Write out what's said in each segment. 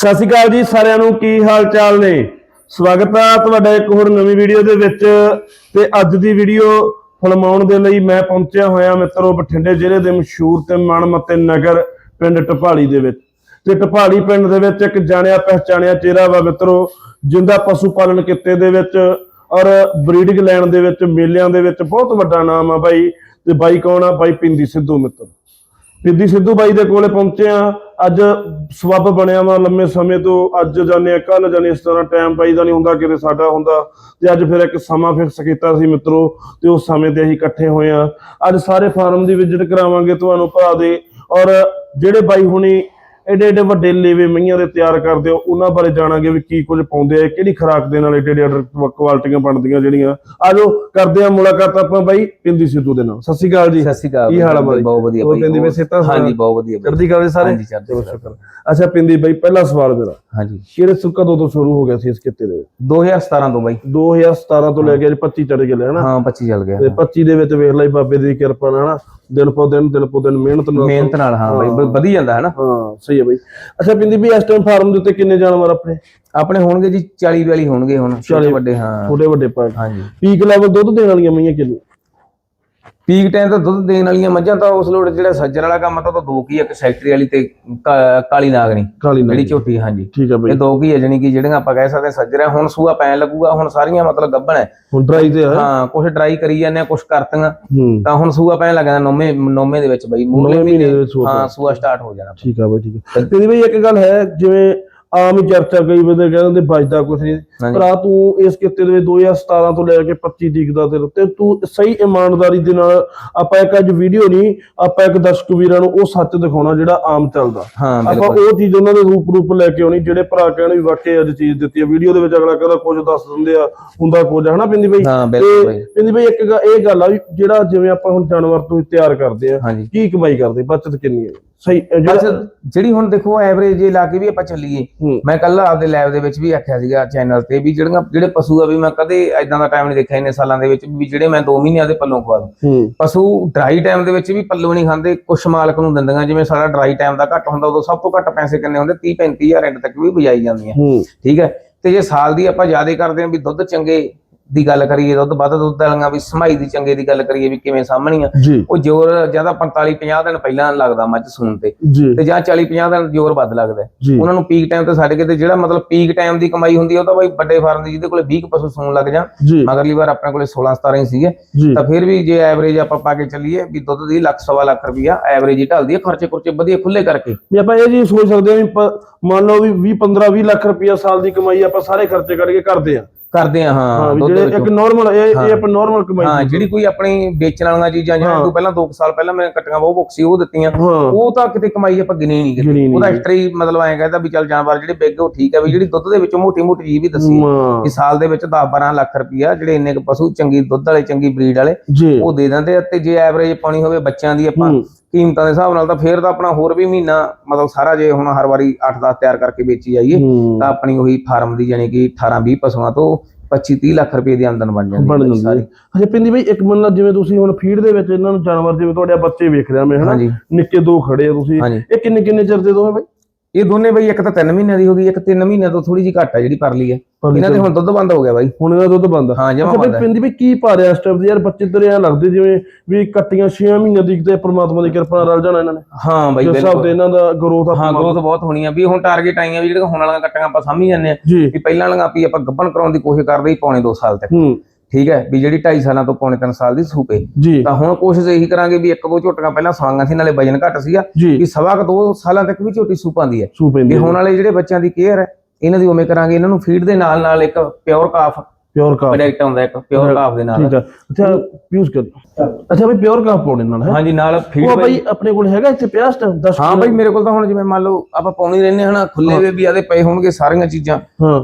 ਸਤਿ ਸ਼੍ਰੀ ਅਕਾਲ ਜੀ ਸਾਰਿਆਂ ਨੂੰ, ਕੀ ਹਾਲ ਚਾਲ ਨੇ? ਸਵਾਗਤ ਹੈ ਤੁਹਾਡਾ ਇੱਕ ਹੋਰ ਨਵੀਂ ਵੀਡੀਓ ਦੇ ਵਿੱਚ। ਤੇ ਅੱਜ ਦੀ ਵੀਡੀਓ ਫਲਮਾਉਣ ਦੇ ਲਈ ਮੈਂ ਪਹੁੰਚਿਆ ਹੋਇਆ ਮਿੱਤਰੋ ਬਠਿੰਡੇ ਜ਼ਿਲ੍ਹੇ ਦੇ ਮਸ਼ਹੂਰ ਤੇ ਮਨਮੱਤੇ ਨਗਰ ਪਿੰਡ ਟਪਾਲੀ ਦੇ ਵਿੱਚ। ਤੇ ਟਪਾਲੀ ਪਿੰਡ ਦੇ ਵਿੱਚ ਇੱਕ ਜਾਣਿਆ ਪਹਿਚਾਣਿਆ ਚਿਹਰਾ ਵਾ ਮਿੱਤਰੋ, ਜਿੰਦਾ ਪਸ਼ੂ ਪਾਲਣ ਕਿੱਤੇ ਦੇ ਵਿੱਚ ਔਰ ਬਰੀਡਿੰਗ ਲੈਣ ਦੇ ਵਿੱਚ ਮੇਲਿਆਂ ਦੇ ਵਿੱਚ ਬਹੁਤ ਵੱਡਾ ਨਾਮ ਆ ਬਾਈ। ਤੇ ਬਾਈ ਕੌਣ ਆ? ਬਾਈ ਪਿੰਦੀ ਸਿੱਧੂ ਮਿੱਤਰ। ਪਿੰਦੀ ਸਿੱਧੂ ਬਾਈ ਦੇ ਕੋਲੇ ਪਹੁੰਚੇ ਆ। ਅੱਜ ਸਬੱਬ ਬਣਿਆ ਵਾ ਲੰਮੇ ਸਮੇਂ ਤੋਂ। ਅੱਜ ਜਾਣੇ ਕੱਲ ਜਾਣੇ ਇਸ ਤਰ੍ਹਾਂ ਟਾਈਮ ਬਾਈ ਦਾ ਨਹੀਂ ਹੁੰਦਾ, ਕਿਤੇ ਸਾਡਾ ਹੁੰਦਾ। ਤੇ ਅੱਜ ਫਿਰ ਇੱਕ ਸਮਾਂ ਫਿਕਸ ਕੀਤਾ ਸੀ ਮਿੱਤਰੋ, ਤੇ ਉਸ ਸਮੇਂ ਤੇ ਅਸੀਂ ਇਕੱਠੇ ਹੋਏ ਆ। ਅੱਜ ਸਾਰੇ ਫਾਰਮ ਦੀ ਵਿਜ਼ਿਟ ਕਰਾਵਾਂਗੇ ਤੁਹਾਨੂੰ ਭਰਾ ਦੇ। ਔਰ ਜਿਹੜੇ ਬਾਈ ਹੁਣੀ ਏਡੇ ਏਡੇ ਵੱਡੇ ਲੇਵੇ ਮਈਆਂ ਦੇ ਤਿਆਰ ਕਰਦੇ ਹੋ ਉਹਨਾਂ ਬਾਰੇ ਜਾਣਾਂਗੇ ਵੀ ਕੀ ਕੁਝ ਪਾਉਂਦੇ ਆ ਕਿਹੜੀ ਖੁਰਾਕ ਦੇ ਨਾਲ ਏਡੇ ਏਡੇ ਕੁਆਲਟੀਆਂ ਬਣਦੀਆਂ ਜਿਹੜੀਆਂ। ਆਜੋ ਕਰਦੇ ਆ ਮੁਲਾਕਾਤ ਆਪਾਂ ਬਾਈ ਪਿੰਦੀ ਸਿੱਧੂ ਦੇ ਨਾਲ। ਸਤਿ ਸ਼੍ਰੀ ਅਕਾਲ ਜੀ। ਸਤਿ ਸ਼੍ਰੀ ਅਕਾਲ ਕੀ ਹਾਲ ਆ ਬਾਈ? ਬਹੁਤ ਵਧੀਆ ਬਾਈ ਪਿੰਦੀ ਵਿੱਚ ਸੁਣਾ? ਹਾਂਜੀ ਬਹੁਤ ਵਧੀਆ ਬਾਈ। ਚੜ੍ਹਦੀ ਕਲਾ ਦੇ ਸਾਰੇ? ਹਾਂਜੀ, ਚੜ੍ਹਦੀ। ਸ਼ੁਕਰ। ਅੱਛਾ ਪਿੰਦੀ ਬਾਈ ਪਹਿਲਾ ਸਵਾਲ ਮੇਰਾ। ਹਾਂਜੀ। ਕਿਹੜੇ ਸੁ ਕਦੋਂ ਤੋਂ ਸ਼ੁਰੂ ਹੋ ਗਿਆ ਸੀ ਇਸ ਕਿੱਤੇ ਦੇ ਵਿੱਚ? 2017 ਤੋਂ ਬਾਈ। 2017 ਤੋਂ ਲੈ ਕੇ ਅੱਜ 25 ਚੜ ਗਏ ਹਨਾ? ਹਾਂ 25 ਚੱਲ ਗਿਆ ਤੇ 25 ਦੇ ਵਿੱਚ ਵੇਖ ਲਈ ਬਾਬੇ ਦੀ ਕਿਰਪਾ ਨਾਲ ਹਨਾ? ਦਿਨ ਪੋ ਦਿਨ ਦਿਨ ਪੋ ਦਿਨ ਮਿਹਨਤ ਨਾਲ ਮਿਹਨਤ ਨਾਲ ਹਾਂ ਬਾਈ ਵਧੀ ਜਾਂਦਾ ਹੈ ਨਾ ਹਾਂ ਸਹੀ ਹੈ ਬਾਈ। ਅੱਛਾ ਪਿੰਦੀ ਵੀ ਇਸ ਟਾਈਮ ਫਾਰਮ ਦੇ ਉੱਤੇ ਕਿੰਨੇ ਜਾਨਵਰ ਆਪਣੇ? ਆਪਣੇ ਹੋਣਗੇ ਜੀ 40 42 ਹੋਣਗੇ ਹੁਣ ਛੋਟੇ 40 ਵੱਡੇ ਹਾਂ। ਛੋਟੇ ਵੱਡੇ ਪਾਰਟ ਹਾਂਜੀ। ਪੀਕ ਲੈਵਲ ਦੁੱਧ ਦੇਣ ਵਾਲੀਆਂ ਮਈਆਂ ਕਿੰਨੇ ਪੀਕ ਟਾਈਮ ਤਾਂ ਦੁੱਧ ਦੇਣ ਵਾਲੀਆਂ ਮੱਝਾਂ ਤਾਂ ਉਸ ਲੋੜ ਜਿਹੜਾ ਸੱਜਰ ਵਾਲਾ ਕੰਮ ਤਾਂ ਦੋ ਕੀ ਇੱਕ ਸੈਕਟਰੀ ਵਾਲੀ ਤੇ ਕਾਲੀ ਨਾਗਣੀ ਕਾਲੀ ਜਿਹੜੀ ਝੋਟੀ ਹਾਂਜੀ। ਠੀਕ ਹੈ ਬਾਈ। ਇਹ ਦੋ ਕੀ ਹੈ ਜਾਣੀ ਕਿ ਜਿਹੜੀਆਂ ਆਪਾਂ ਕਹਿ ਸਕਦੇ ਹਾਂ ਸੱਜਰ ਹੁਣ ਸੂਆ ਪੈਣ ਲੱਗੂਗਾ ਹੁਣ ਸਾਰੀਆਂ ਮਤਲਬ ਗੱਭਣ ਹੈ ਹੁਣ ਡਰਾਈ ਤੇ ਹੈ ਹਾਂ ਕੁਝ ਟਰਾਈ ਕਰੀ ਜਾਂਦੇ ਆ ਕੁਝ ਕਰਤੀਆਂ। ਹੂੰ। ਤਾਂ ਹੁਣ ਸੂਆ ਪੈਣ ਲੱਗਦਾ ਨੌਵੇਂ ਨੌਵੇਂ ਦੇ ਵਿੱਚ ਬਈ ਮੂਲੇ ਮਹੀਨੇ ਹਾਂ ਸੂਆ ਸਟਾਰਟ ਹੋ ਜਾਣਾ। ਠੀਕ ਆ ਬਾਈ ਠੀਕ ਹੈ ਤੇ ਬਈ ਇੱਕ ਗੱਲ ਹੈ ਜਿਵੇਂ ਆਮ ਹੀ ਚਰਚਾ ਕਈ ਬੰਦੇ ਕਹਿੰਦੇ ਬਚਦਾ ਕੁਝ ਨਹੀਂ। ਹਾਂਜੀ। ਭਰਾ ਤੂੰ ਇਸ ਕਿੱਤੇ ਦੇ ਵਿੱਚ 2017 ਤੋਂ ਲੈ ਕੇ 25 ਤੀਕ ਦਾ ਤੇ ਤੇ ਤੂੰ ਸਹੀ ਇਮਾਨਦਾਰੀ ਦੇ ਨਾਲ ਆਪਾਂ ਇੱਕ ਅੱਜ ਵੀਡੀਓ ਨਹੀਂ ਆਪਾਂ ਇੱਕ ਦਰਸ਼ਕ ਵੀਰਾਂ ਨੂੰ ਉਹ ਸੱਚ ਦਿਖਾਉਣਾ ਜਿਹੜਾ ਆਮ ਚੱਲਦਾ। ਆਪਾਂ ਉਹ ਚੀਜ਼ ਉਹਨਾਂ ਦੇ ਰੂਪ ਰੂਪ ਲੈ ਕੇ ਆਉਣੀ ਜਿਹੜੇ ਭਰਾ ਕਹਿਣ ਵੀ ਵਾਕਈ ਅੱਜ ਚੀਜ਼ ਦਿੱਤੀ ਹੈ ਵੀਡੀਓ ਦੇ ਵਿੱਚ ਅਗਲਾ ਕਹਿੰਦਾ ਕੁਝ ਦੱਸ ਦਿੰਦੇ ਆ ਹੁੰਦਾ ਕੁਝ ਹੈ ਹਨਾ ਪਿੰਦੀ ਬਈ? ਬਾਈ। ਪਿੰਦੀ ਬਈ ਇੱਕ ਇਹ ਗੱਲ ਆ ਵੀ ਜਿਹੜਾ ਜਿਵੇਂ ਆਪਾਂ ਹੁਣ ਜਾਨਵਰ ਤੋਂ ਤਿਆਰ ਕਰਦੇ ਆ ਕੀ ਕਮਾਈ ਕਰਦੇ ਬਚਤ ਕਿੰਨੀ ਹੈ ਸਹੀ ਅ, ਬਸ ਜਿਹੜਾ ਹੁਣ ਦੇਖੋ ਐਵਰੇਜ ਜੇ ਲਾ ਕੇ ਵੀ ਆਪਾਂ ਚੱਲੀਏ। ਮੈਂ ਕੱਲ ਆਪਦੇ ਲੈਬ ਦੇ ਵਿੱਚ ਵੀ ਆਖਿਆ ਸੀਗਾ ਚੈਨਲ ਤੇ ਵੀ ਜਿਹੜੀਆਂ ਜਿਹੜੇ ਪਸ਼ੂ ਆ ਵੀ ਮੈਂ ਕਦੇ ਐਦਾਂ ਦਾ ਟਾਈਮ ਨਹੀਂ ਦੇਖਿਆ ਇੰਨੇ ਸਾਲਾਂ ਦੇ ਵਿੱਚ ਵੀ ਜਿਹੜੇ ਮੈਂ 2 ਮਹੀਨਿਆਂ ਦੇ ਪੱਲੋਂ ਖਵਾ ਦੂੰ। ਹੂੰ। ਪਸ਼ੂ ਡਰਾਈ ਟਾਈਮ ਦੇ ਵਿੱਚ ਵੀ ਪੱਲੋਂ ਨਹੀਂ ਖਾਂਦੇ ਕੁਛ ਮਾਲਕ ਨੂੰ ਦਿੰਦੀਆਂ ਜਿਵੇਂ ਸਾਡਾ ਡਰਾਈ ਟਾਈਮ ਦਾ ਘੱਟ ਹੁੰਦਾ ਉਦੋਂ ਸਭ ਤੋਂ ਘੱਟ ਪੈਸੇ ਕਿੰਨੇ ਹੁੰਦੇ? 30 35000 ਐਂਡ ਤੱਕ ਵੀ ਬਜਾਈ ਜਾਂਦੀਆਂ। ਠੀਕ ਹੈ? ਤੇ ਜੇ ਸਾਲ ਦੀ ਆਪਾਂ ਜ਼ਿਆਦਾ ਕਰਦੇ ਹਾਂ ਵੀ ਦੁੱਧ ਚੰਗੇ ਦੀ ਗੱਲ ਕਰੀਏ ਦੁੱਧ ਵੱਧ ਦੁੱਧ ਵਾਲੀਆਂ ਵੀ ਸਮਾਈ ਦੀ ਚੰਗੇ ਦੀ ਗੱਲ ਕਰੀਏ ਵੀ ਕਿਵੇਂ ਸਾਹਮਣੀ ਆ। ਜੀ। ਉਹ ਜ਼ੋਰ ਜ਼ਿਆਦਾ 45 50 ਦਿਨ ਪਹਿਲਾਂ ਲੱਗਦਾ ਮੱਝ ਸੂਣ ਤੇ। ਤੇ ਜਾਂ 40 50 ਦਿਨ ਜ਼ੋਰ ਵੱਧ ਲੱਗਦਾ। ਉਹਨਾਂ ਨੂੰ ਪੀਕ ਟਾਈਮ ਤੇ ਛੱਡ ਕੇ ਤੇ ਜਿਹੜਾ ਮਤਲਬ ਪੀਕ ਟਾਈਮ ਦੀ ਕਮਾਈ ਹੁੰਦੀ ਉਹ ਤਾਂ ਬਾਈ ਵੱਡੇ ਫਾਰਮ ਦੀ ਜਿਹਦੇ ਕੋਲੇ 20 ਕੁ ਪਸ਼ੂ ਸੂਣ ਲੱਗ ਜਾਣ। ਜੀ। ਮਗਰਲੀ ਵਾਰ ਆਪਣੇ ਕੋਲੇ 16 17 ਹੀ ਸੀਗੇ। ਤਾਂ ਫਿਰ ਵੀ ਜੇ ਐਵਰੇਜ ਆਪਾਂ ਪਾ ਕੇ ਚੱਲੀਏ ਵੀ ਦੁੱਧ ਦੀ ਲੱਖ ਸਵਾ ਲੱਖ ਰੁਪਈਆ ਐਵਰੇਜ ਹੀ ਢਲਦੀ ਹੈ ਖਰਚੇ ਖੁਰਚੇ ਵਧੀਆ ਖੁੱਲੇ ਕਰਕੇ। ਵੀ ਆਪਾਂ ਇਹ ਜੀ ਸੋਚ ਸਕਦੇ ਹਾਂ ਮੰਨ ਲਓ ਵੀ 20 15 20 ਲੱਖ ਰੁਪਇਆ ਸਾਲ ਦੀ ਕਮਾਈ ਆਪਾਂ ਸਾਰੇ ਖਰਚੇ ਕੱਢ ਕੇ ਕਰਦੇ ਆ। ਕਰਦੇ ਆ ਹਾਂ ਵੀ ਦੁੱਧ ਜਿਹੜੇ ਇੱਕ ਵਿੱਚੋਂ ਨਾਰਮਲ ਇਹ। ਇਹ ਆਪਾਂ ਨਾਰਮਲ ਕਮਾਈ ਹਾਂ ਜਿਹੜੀ ਕੋਈ ਆਪਣੀ ਵੇਚਣ ਵਾਲੀਆਂ ਚੀਜ਼ਾਂ। ਜਿਹੜੀਆਂ ਤੋਂ ਪਹਿਲਾਂ 2 ਸਾਲ ਪਹਿਲਾਂ ਮੈਂ ਕੱਟੀਆਂ ਬਹੁਤ ਬੁੱਕਸੀ ਉਹ ਦਿੱਤੀਆਂ। ਹਾਂ। ਉਹ ਤਾਂ ਕਿਤੇ ਕਮਾਈ ਆਪਾਂ ਗਿਣੀ ਨਹੀਂ ਗਿਣੀ ਕੀਤੀ ਨਹੀਂ ਉਹਦਾ ਗਈ। ਐਕਸਟਰਾ ਹੀ ਮਤਲਬ ਐਂ ਕਹਿੰਦਾ ਵੀ ਚੱਲ ਜਾਨਵਰ ਜਿਹੜੇ ਬਿੱਗ ਉਹ ਠੀਕ ਹੈ ਵੀ ਜਿਹੜੀ ਦੁੱਧ ਦੇ ਵਿੱਚੋਂ ਮੋਟੀ ਮੋਟੀ ਚੀਜ਼ ਵੀ ਦੱਸੀ। ਹੈ। ਕਿ ਸਾਲ ਦੇ ਵਿੱਚ 10 12 ਲੱਖ ਰੁਪਈਆ ਜਿਹੜੇ ਇੰਨੇ ਕੁ ਪਸ਼ੂ ਚੰਗੀ ਦੁੱਧ ਵਾਲੇ ਚੰਗੀ ਬਰੀਡ ਵਾਲੇ ਜੀ। ਉਹ ਦੇ ਦਿੰਦੇ ਆ। ਤੇ ਜੇ ਐਵਰੇਜ ਪਾਣੀ ਹੋਵੇ ਬੱਚਿਆਂ ਦੀ ਆਪਾਂ ਹੂੰ, ਕੀਮਤਾਂ ਦੇ ਹਿਸਾਬ ਨਾਲ ਤਾਂ ਫੇਰ ਤਾਂ ਆਪਣਾ ਹੋਰ ਵੀ ਮਹੀਨਾ ਮਤਲਬ ਸਾਰਾ ਜੇ ਹੁਣ ਹਰ ਵਾਰੀ 8-10 ਤਿਆਰ ਕਰਕੇ ਵੇਚੀ ਜਾਈਏ ਤਾਂ ਆਪਣੀ ਉਹੀ ਫਾਰਮ ਦੀ ਯਾਨੀ ਕਿ 18-20 ਪਸ਼ੂਆਂ ਤੋਂ 25-30 ਲੱਖ ਰੁਪਏ ਦੀ ਆਮਦਨ ਬਣ ਜਾਂਦੀ ਬਣ ਹੈ ਜਾਂਦੀ ਸਾਰੀ। ਹੈ ਅੱਛਾ ਪਿੰਦੀ ਬਈ ਇੱਕ ਮੰਨ ਲਾ ਜਿਵੇਂ ਤੁਸੀਂ ਹੁਣ ਫੀਡ ਦੇ ਵਿੱਚ ਇਹਨਾਂ ਨੂੰ ਜਾਨਵਰ ਜਿਵੇਂ ਤੁਹਾਡੇ ਬੱਚੇ ਵੇਖ ਰਿਹਾ ਮੈਂ ਹਨਾ? ਹਾਂਜੀ। ਨਿੱਕੇ ਦੋ ਖੜੇ ਆ ਤੁਸੀਂ। ਹਾਂਜੀ। ਇਹ ਕਿੰਨੇ ਕਿੰਨੇ ਚਿਰ ਦੇ ਦੋਵੇਂ ਬਈ? ਇਹ ਦੋਨੇ ਬਈ ਇੱਕ ਤਾਂ 3 ਮਹੀਨਿਆਂ ਦੀ ਹੋ ਗਈ ਇੱਕ 3 ਮਹੀਨਿਆਂ ਤੋਂ ਥੋੜੀ ਜਿਹੀ ਘੱਟ ਹੈ ਜਿਹੜੀ ਪਰਲੀ ਹੈ ਪਰਲੀ ਇਹਨਾਂ ਦੇ ਹੁਣ ਦੁੱਧ ਬੰਦ ਹੋ ਗਿਆ ਬਾਈ। ਹੁਣ ਇਹਦਾ ਦੁੱਧ ਬੰਦ। ਹਾਂ ਜਮਾ ਬੰਦ ਹੈ ਪਿੰਦੀ ਵੀ ਕੀ ਪਾ ਰਿਹਾ ਇਸ ਟਾਈਮ ਦੇ ਯਾਰ? ਬੱਚੇ ਤੇਰੇ ਐ ਲੱਗਦੇ ਜਿਵੇਂ ਵੀ ਕੱਟੀਆਂ 6 ਮਹੀਨਿਆਂ ਦੀ ਤੇ ਪ੍ਰਮਾਤਮਾ ਦੀ ਕਿਰਪਾ ਨਾਲ ਰਲ ਜਾਣਾ ਇਹਨਾਂ ਨੇ। ਹਾਂ ਬਾਈ ਜਿਸ ਹਿਸਾਬ ਬਿਲਕੁਲ। ਤੇ ਇਹਨਾਂ ਦਾ ਗਰੋਥ ਹਾਂ ਗਰੋਥ ਬਹੁਤ ਹੋਣੀ ਆ। ਵੀ ਹੁਣ ਟਾਰਗੇਟ ਆਈਆਂ ਵੀ ਜਿਹੜੀਆਂ ਹੁਣ ਵਾਲੀਆਂ ਕੱਟੀਆਂ ਆਪਾਂ ਸਮਝ ਜਾਂਦੇ ਆ। ਜੀ। ਵੀ ਪਹਿਲਾਂ ਵਾਲੀਆਂ ਵੀ ਆਪਾਂ ਗੱਭਣ ਕਰਾਉਣ ਦੀ ਕੋਸ਼ਿਸ਼ ਕਰਦੇ ਹੀ ਪੌਣੇ 2 ਸਾਲ ਤੱਕ। ਹੂੰ। ਠੀਕ ਹੈ ਵੀ ਜਿਹੜੀ 2.5 ਸਾਲਾਂ ਤੋਂ ਪੌਣੇ 3 ਸਾਲ ਦੀ ਸੂਪੇ ਜੀ। ਤਾਂ ਹੁਣ ਕੋਸ਼ਿਸ਼ ਇਹੀ ਕਰਾਂਗੇ ਵੀ ਇੱਕ ਦੋ ਝੋਟੀਆਂ ਪਹਿਲਾਂ ਸਵਾਂਗਾਂ ਸੀ ਨਾਲੇ ਵਜਨ ਘੱਟ ਸੀਗਾ। ਵੀ ਸਵਾ ਕੁ ਦੋ ਸਾਲਾਂ ਤੱਕ ਵੀ ਝੋਟੀ ਸੂਪਾਂਦੀ ਹੈ। ਵੀ ਹੁਣ ਵਾਲੇ ਜਿਹੜੇ ਬੱਚਿਆਂ ਦੀ ਕੇਅਰ ਹੈ ਇਹਨਾਂ ਦੀ ਉਵੇਂ ਕਰਾਂਗੇ ਇਹਨਾਂ ਨੂੰ ਫੀਡ ਦੇ ਨਾਲ ਨਾਲ ਇੱਕ pure calf pure calf product ਆਉਂਦਾ ਇੱਕ ਪਿਓਰ ਕਾਫ ਦੇ ਨਾਲ। ਠੀਕ ਆ। ਅੱਛਾ ਯੂਜ਼ ਕਰ। ਅੱਛਾ ਬਈ ਪਿਓਰ ਕਾਫ ਪਾਉਣੇ ਨਾਲ ਹੈ? ਹਾਂਜੀ ਨਾਲ ਫੀਡ ਉਹ ਬਈ ਆਪਣੇ ਕੋਲ ਹੈਗਾ ਇੱਥੇ ਪਿਆ 10 ਹਾਂ ਬਈ ਮੇਰੇ ਕੋਲ ਤਾਂ ਹੁਣ ਜਿਵੇਂ ਮੰਨ ਲਓ ਆਪਾਂ ਪਾਉਣੀ ਰਹਿੰਦੇ ਹਨਾ ਖੁੱਲੇ ਵੇ ਵੀ ਆਦੇ ਪਏ ਹੋਣਗੇ ਸਾਰੀਆਂ ਚੀਜ਼ਾਂ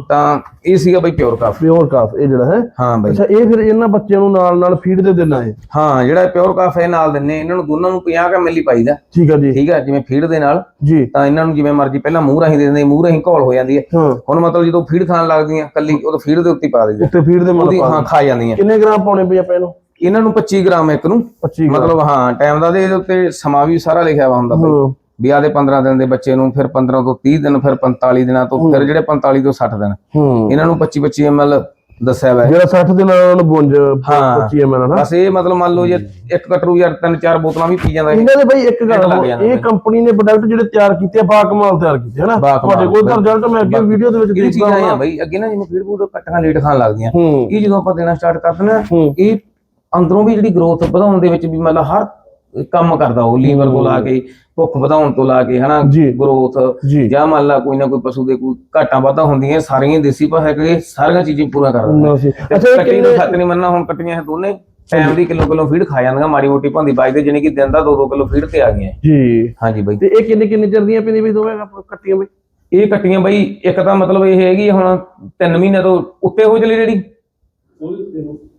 ਤਾਂ ਇਹ ਸੀਗਾ ਬਈ ਪਿਓਰ ਕਾਫ ਪਿਓਰ ਕਾਫ ਇਹ ਜਿਹੜਾ ਹੈ। ਹਾਂ ਬਈ। ਅੱਛਾ ਇਹ ਫਿਰ ਇਹਨਾਂ ਬੱਚਿਆਂ ਨੂੰ ਨਾਲ ਨਾਲ ਫੀਡ ਦੇ ਦੇਣਾ ਹੈ ਹਾਂ ਜਿਹੜਾ ਪਿਓਰ ਕਾਫ ਹੈ ਨਾਲ ਦਿੰਨੇ ਇਹਨਾਂ ਨੂੰ ਦੋਨਾਂ ਨੂੰ 50 ਕ ਮਿਲੀ ਪਾਈਦਾ। ਠੀਕ ਆ ਜੀ। ਠੀਕ ਹੈ ਜਿਵੇਂ ਫੀਡ ਦੇ ਨਾਲ ਜੀ। ਤਾਂ ਇਹਨਾਂ ਨੂੰ ਜਿਵੇਂ ਮਰਜ਼ੀ ਪਹਿਲਾਂ ਮੂੰਹ ਰਾਹੀਂ ਦੇ ਦਿੰਦੇ ਮੂੰਹ ਰਾਹੀਂ ਘੋਲ ਹੋ ਜਾਂਦੀ ਹੈ। ਹੁਣ ਮਤਲਬ ਜਦੋਂ ਫੀਡ ਖਾਣ ਲੱਗਦੀਆਂ ਕੱਲੀ ਉਦੋਂ ਫੀਡ ਦੇ ਉੱਤੇ ਪਾ ਦਿੰਦੇ। ਉੱਤੇ ਫੀਡ ਦੇ ਉਹਦੀ ਮਤਲਬ ਹਾਂ ਖਾ ਜਾਂਦੀਆਂ ਕਿੰਨੇ ਗ੍ਰਾਮ ਪਾਉਣੇ ਪਈ ਆਪਾਂ ਇਹਨੂੰ? ਇਹਨਾਂ ਨੂੰ 25 ਗ੍ਰਾਮ ਇੱਕ ਨੂੰ। 25 ਗ੍ਰਾਮ। ਮਤਲਬ ਹਾਂ ਟਾਈਮ ਦਾ ਤੇ ਇਹਦੇ ਉੱਤੇ ਸਮਾਂ ਵੀ ਸਾਰਾ ਲਿਖਿਆ ਵਾ ਹੁੰਦਾ ਬਈ। ਹਾਂ। ਵੀ ਆਦੇ 15 ਦਿਨ ਦੇ ਬੱਚੇ ਨੂੰ ਫਿਰ 15 ਤੋਂ 30 ਦਿਨ ਫਿਰ 45 ਦਿਨਾਂ ਤੋਂ ਫਿਰ ਜਿਹੜੇ 45 ਤੋਂ 60 ਦਿਨ। ਹੂੰ। ਇਹਨਾਂ ਨੂੰ 25 25 ml ਦੱਸਿਆ ਹੈ ਜਿਹੜਾ 60 ਦਿਨਾਂ ਨੂੰ ਬੁੰਜ ਹਾਂ। 25 ml ਨਾ ਬਸ ਇਹ ਮਤਲਬ ਮੰਨ ਲਓ ਜੇ ਇੱਕ ਕਟਰੂ ਯਾਰ ਤਿੰਨ ਚਾਰ ਬੋਤਲਾਂ ਵੀ ਪੀ ਜਾਂਦਾ ਇਹ। ਇਹਨਾਂ ਦੇ ਬਈ ਇੱਕ ਗੱਲ ਇਹ। ਕੰਪਨੀ ਨੇ ਪ੍ਰੋਡਕਟ ਜਿਹੜੇ ਤਿਆਰ ਕੀਤੇ ਆ ਬਾ ਕਮਾਲ ਤਿਆਰ ਕੀਤੇ ਹਨਾ? ਬਾ ਕਮਾਲ, ਤੁਹਾਡੇ ਕੋਲ ਤਾਂ ਰਿਜ਼ਲਟ ਮੈਂ ਅੱਗੇ ਵੀਡੀਓ ਦੇ ਵਿੱਚ ਦੇਖਦਾ ਹਾਂ ਬਈ? ਅੱਗੇ ਨਾ ਜਿਵੇਂ ਫੀਡ ਫੂਡ ਕੱਟੀਆਂ ਲੇਟ ਖਾਣ ਲੱਗਦੀਆਂ। ਹੂੰ। ਇਹ ਜਦੋਂ ਆਪਾਂ ਦੇਣਾ ਸਟਾਰਟ ਕਰ ਦਿੰਦੇ ਆ ਹੂੰ। ਇਹ ਅੰਦਰੋਂ ਵੀ ਜਿਹੜੀ ਗਰੋਥ ਵਧਾਉਣ ਦੇ ਵਿੱਚ ਵੀ ਮਤਲਬ ਹਰ ਕੰਮ ਕਰਦਾ ਉਹ ਲੀਵਰ ਤੋਂ ਲਾ ਕੇ ਭੁੱਖ ਵਧਾਉਣ ਤੋਂ ਲਾ ਕੇ ਹਨਾ। ਗਰੋਥ ਜੀ। ਮੰਨ ਲਾ ਕੋਈ ਨਾ ਕੋਈ ਪਸ਼ੂ ਦੇ ਕੋਈ ਘਾਟਾਂ ਵਾਧਾ ਹੁੰਦੀਆਂ ਸਾਰੀਆਂ ਹੀ ਦੇਸੀ ਭਾਸ਼ਾ ਕਿ ਸਾਰੀਆਂ ਚੀਜ਼ਾਂ ਪੂਰਾ ਕਰ ਦਿੰਦਾ। ਨਾ ਸੀ ਅੱਛਾ ਕੱਟੀ ਨੂੰ ਕਿੰਨੇ ਸੱਤ ਨਹੀਂ ਮੰਨਣਾ ਹੁਣ ਕੱਟੀਆਂ ਇਹ ਦੋਨੇ ਟਾਈਮ ਦੀ ਕਿਲੋ ਕਿਲੋ ਫੀਡ ਖਾ ਜਾਂਦੀਆਂ ਮਾੜੀ ਮੋਟੀ ਭਾਂਦੀ ਬਾਈ ਦੇ ਜਾਨੀ ਕਿ ਦਿਨ ਦਾ 2-2 ਕਿਲੋ ਫੀਡ ਤੇ ਆ ਗਈਆਂ। ਜੀ। ਹਾਂਜੀ ਬਾਈ। ਤੇ ਇਹ ਕਿੰਨੇ ਕਿੰਨੇ ਚਿਰ ਦੀਆਂ ਪੈਂਦੀਆਂ ਬਈ ਦੋਵੇਂ ਕੱਟੀਆਂ ਬਈ? ਇਹ ਕੱਟੀਆਂ ਬਾਈ ਇੱਕ ਤਾਂ ਮਤਲਬ ਇਹ ਹੈਗੀ ਹੁਣ 3 ਮਹੀਨੇ ਤੋਂ ਉੱਤੇ ਹੋ ਚਲੀ ਜਿਹੜੀ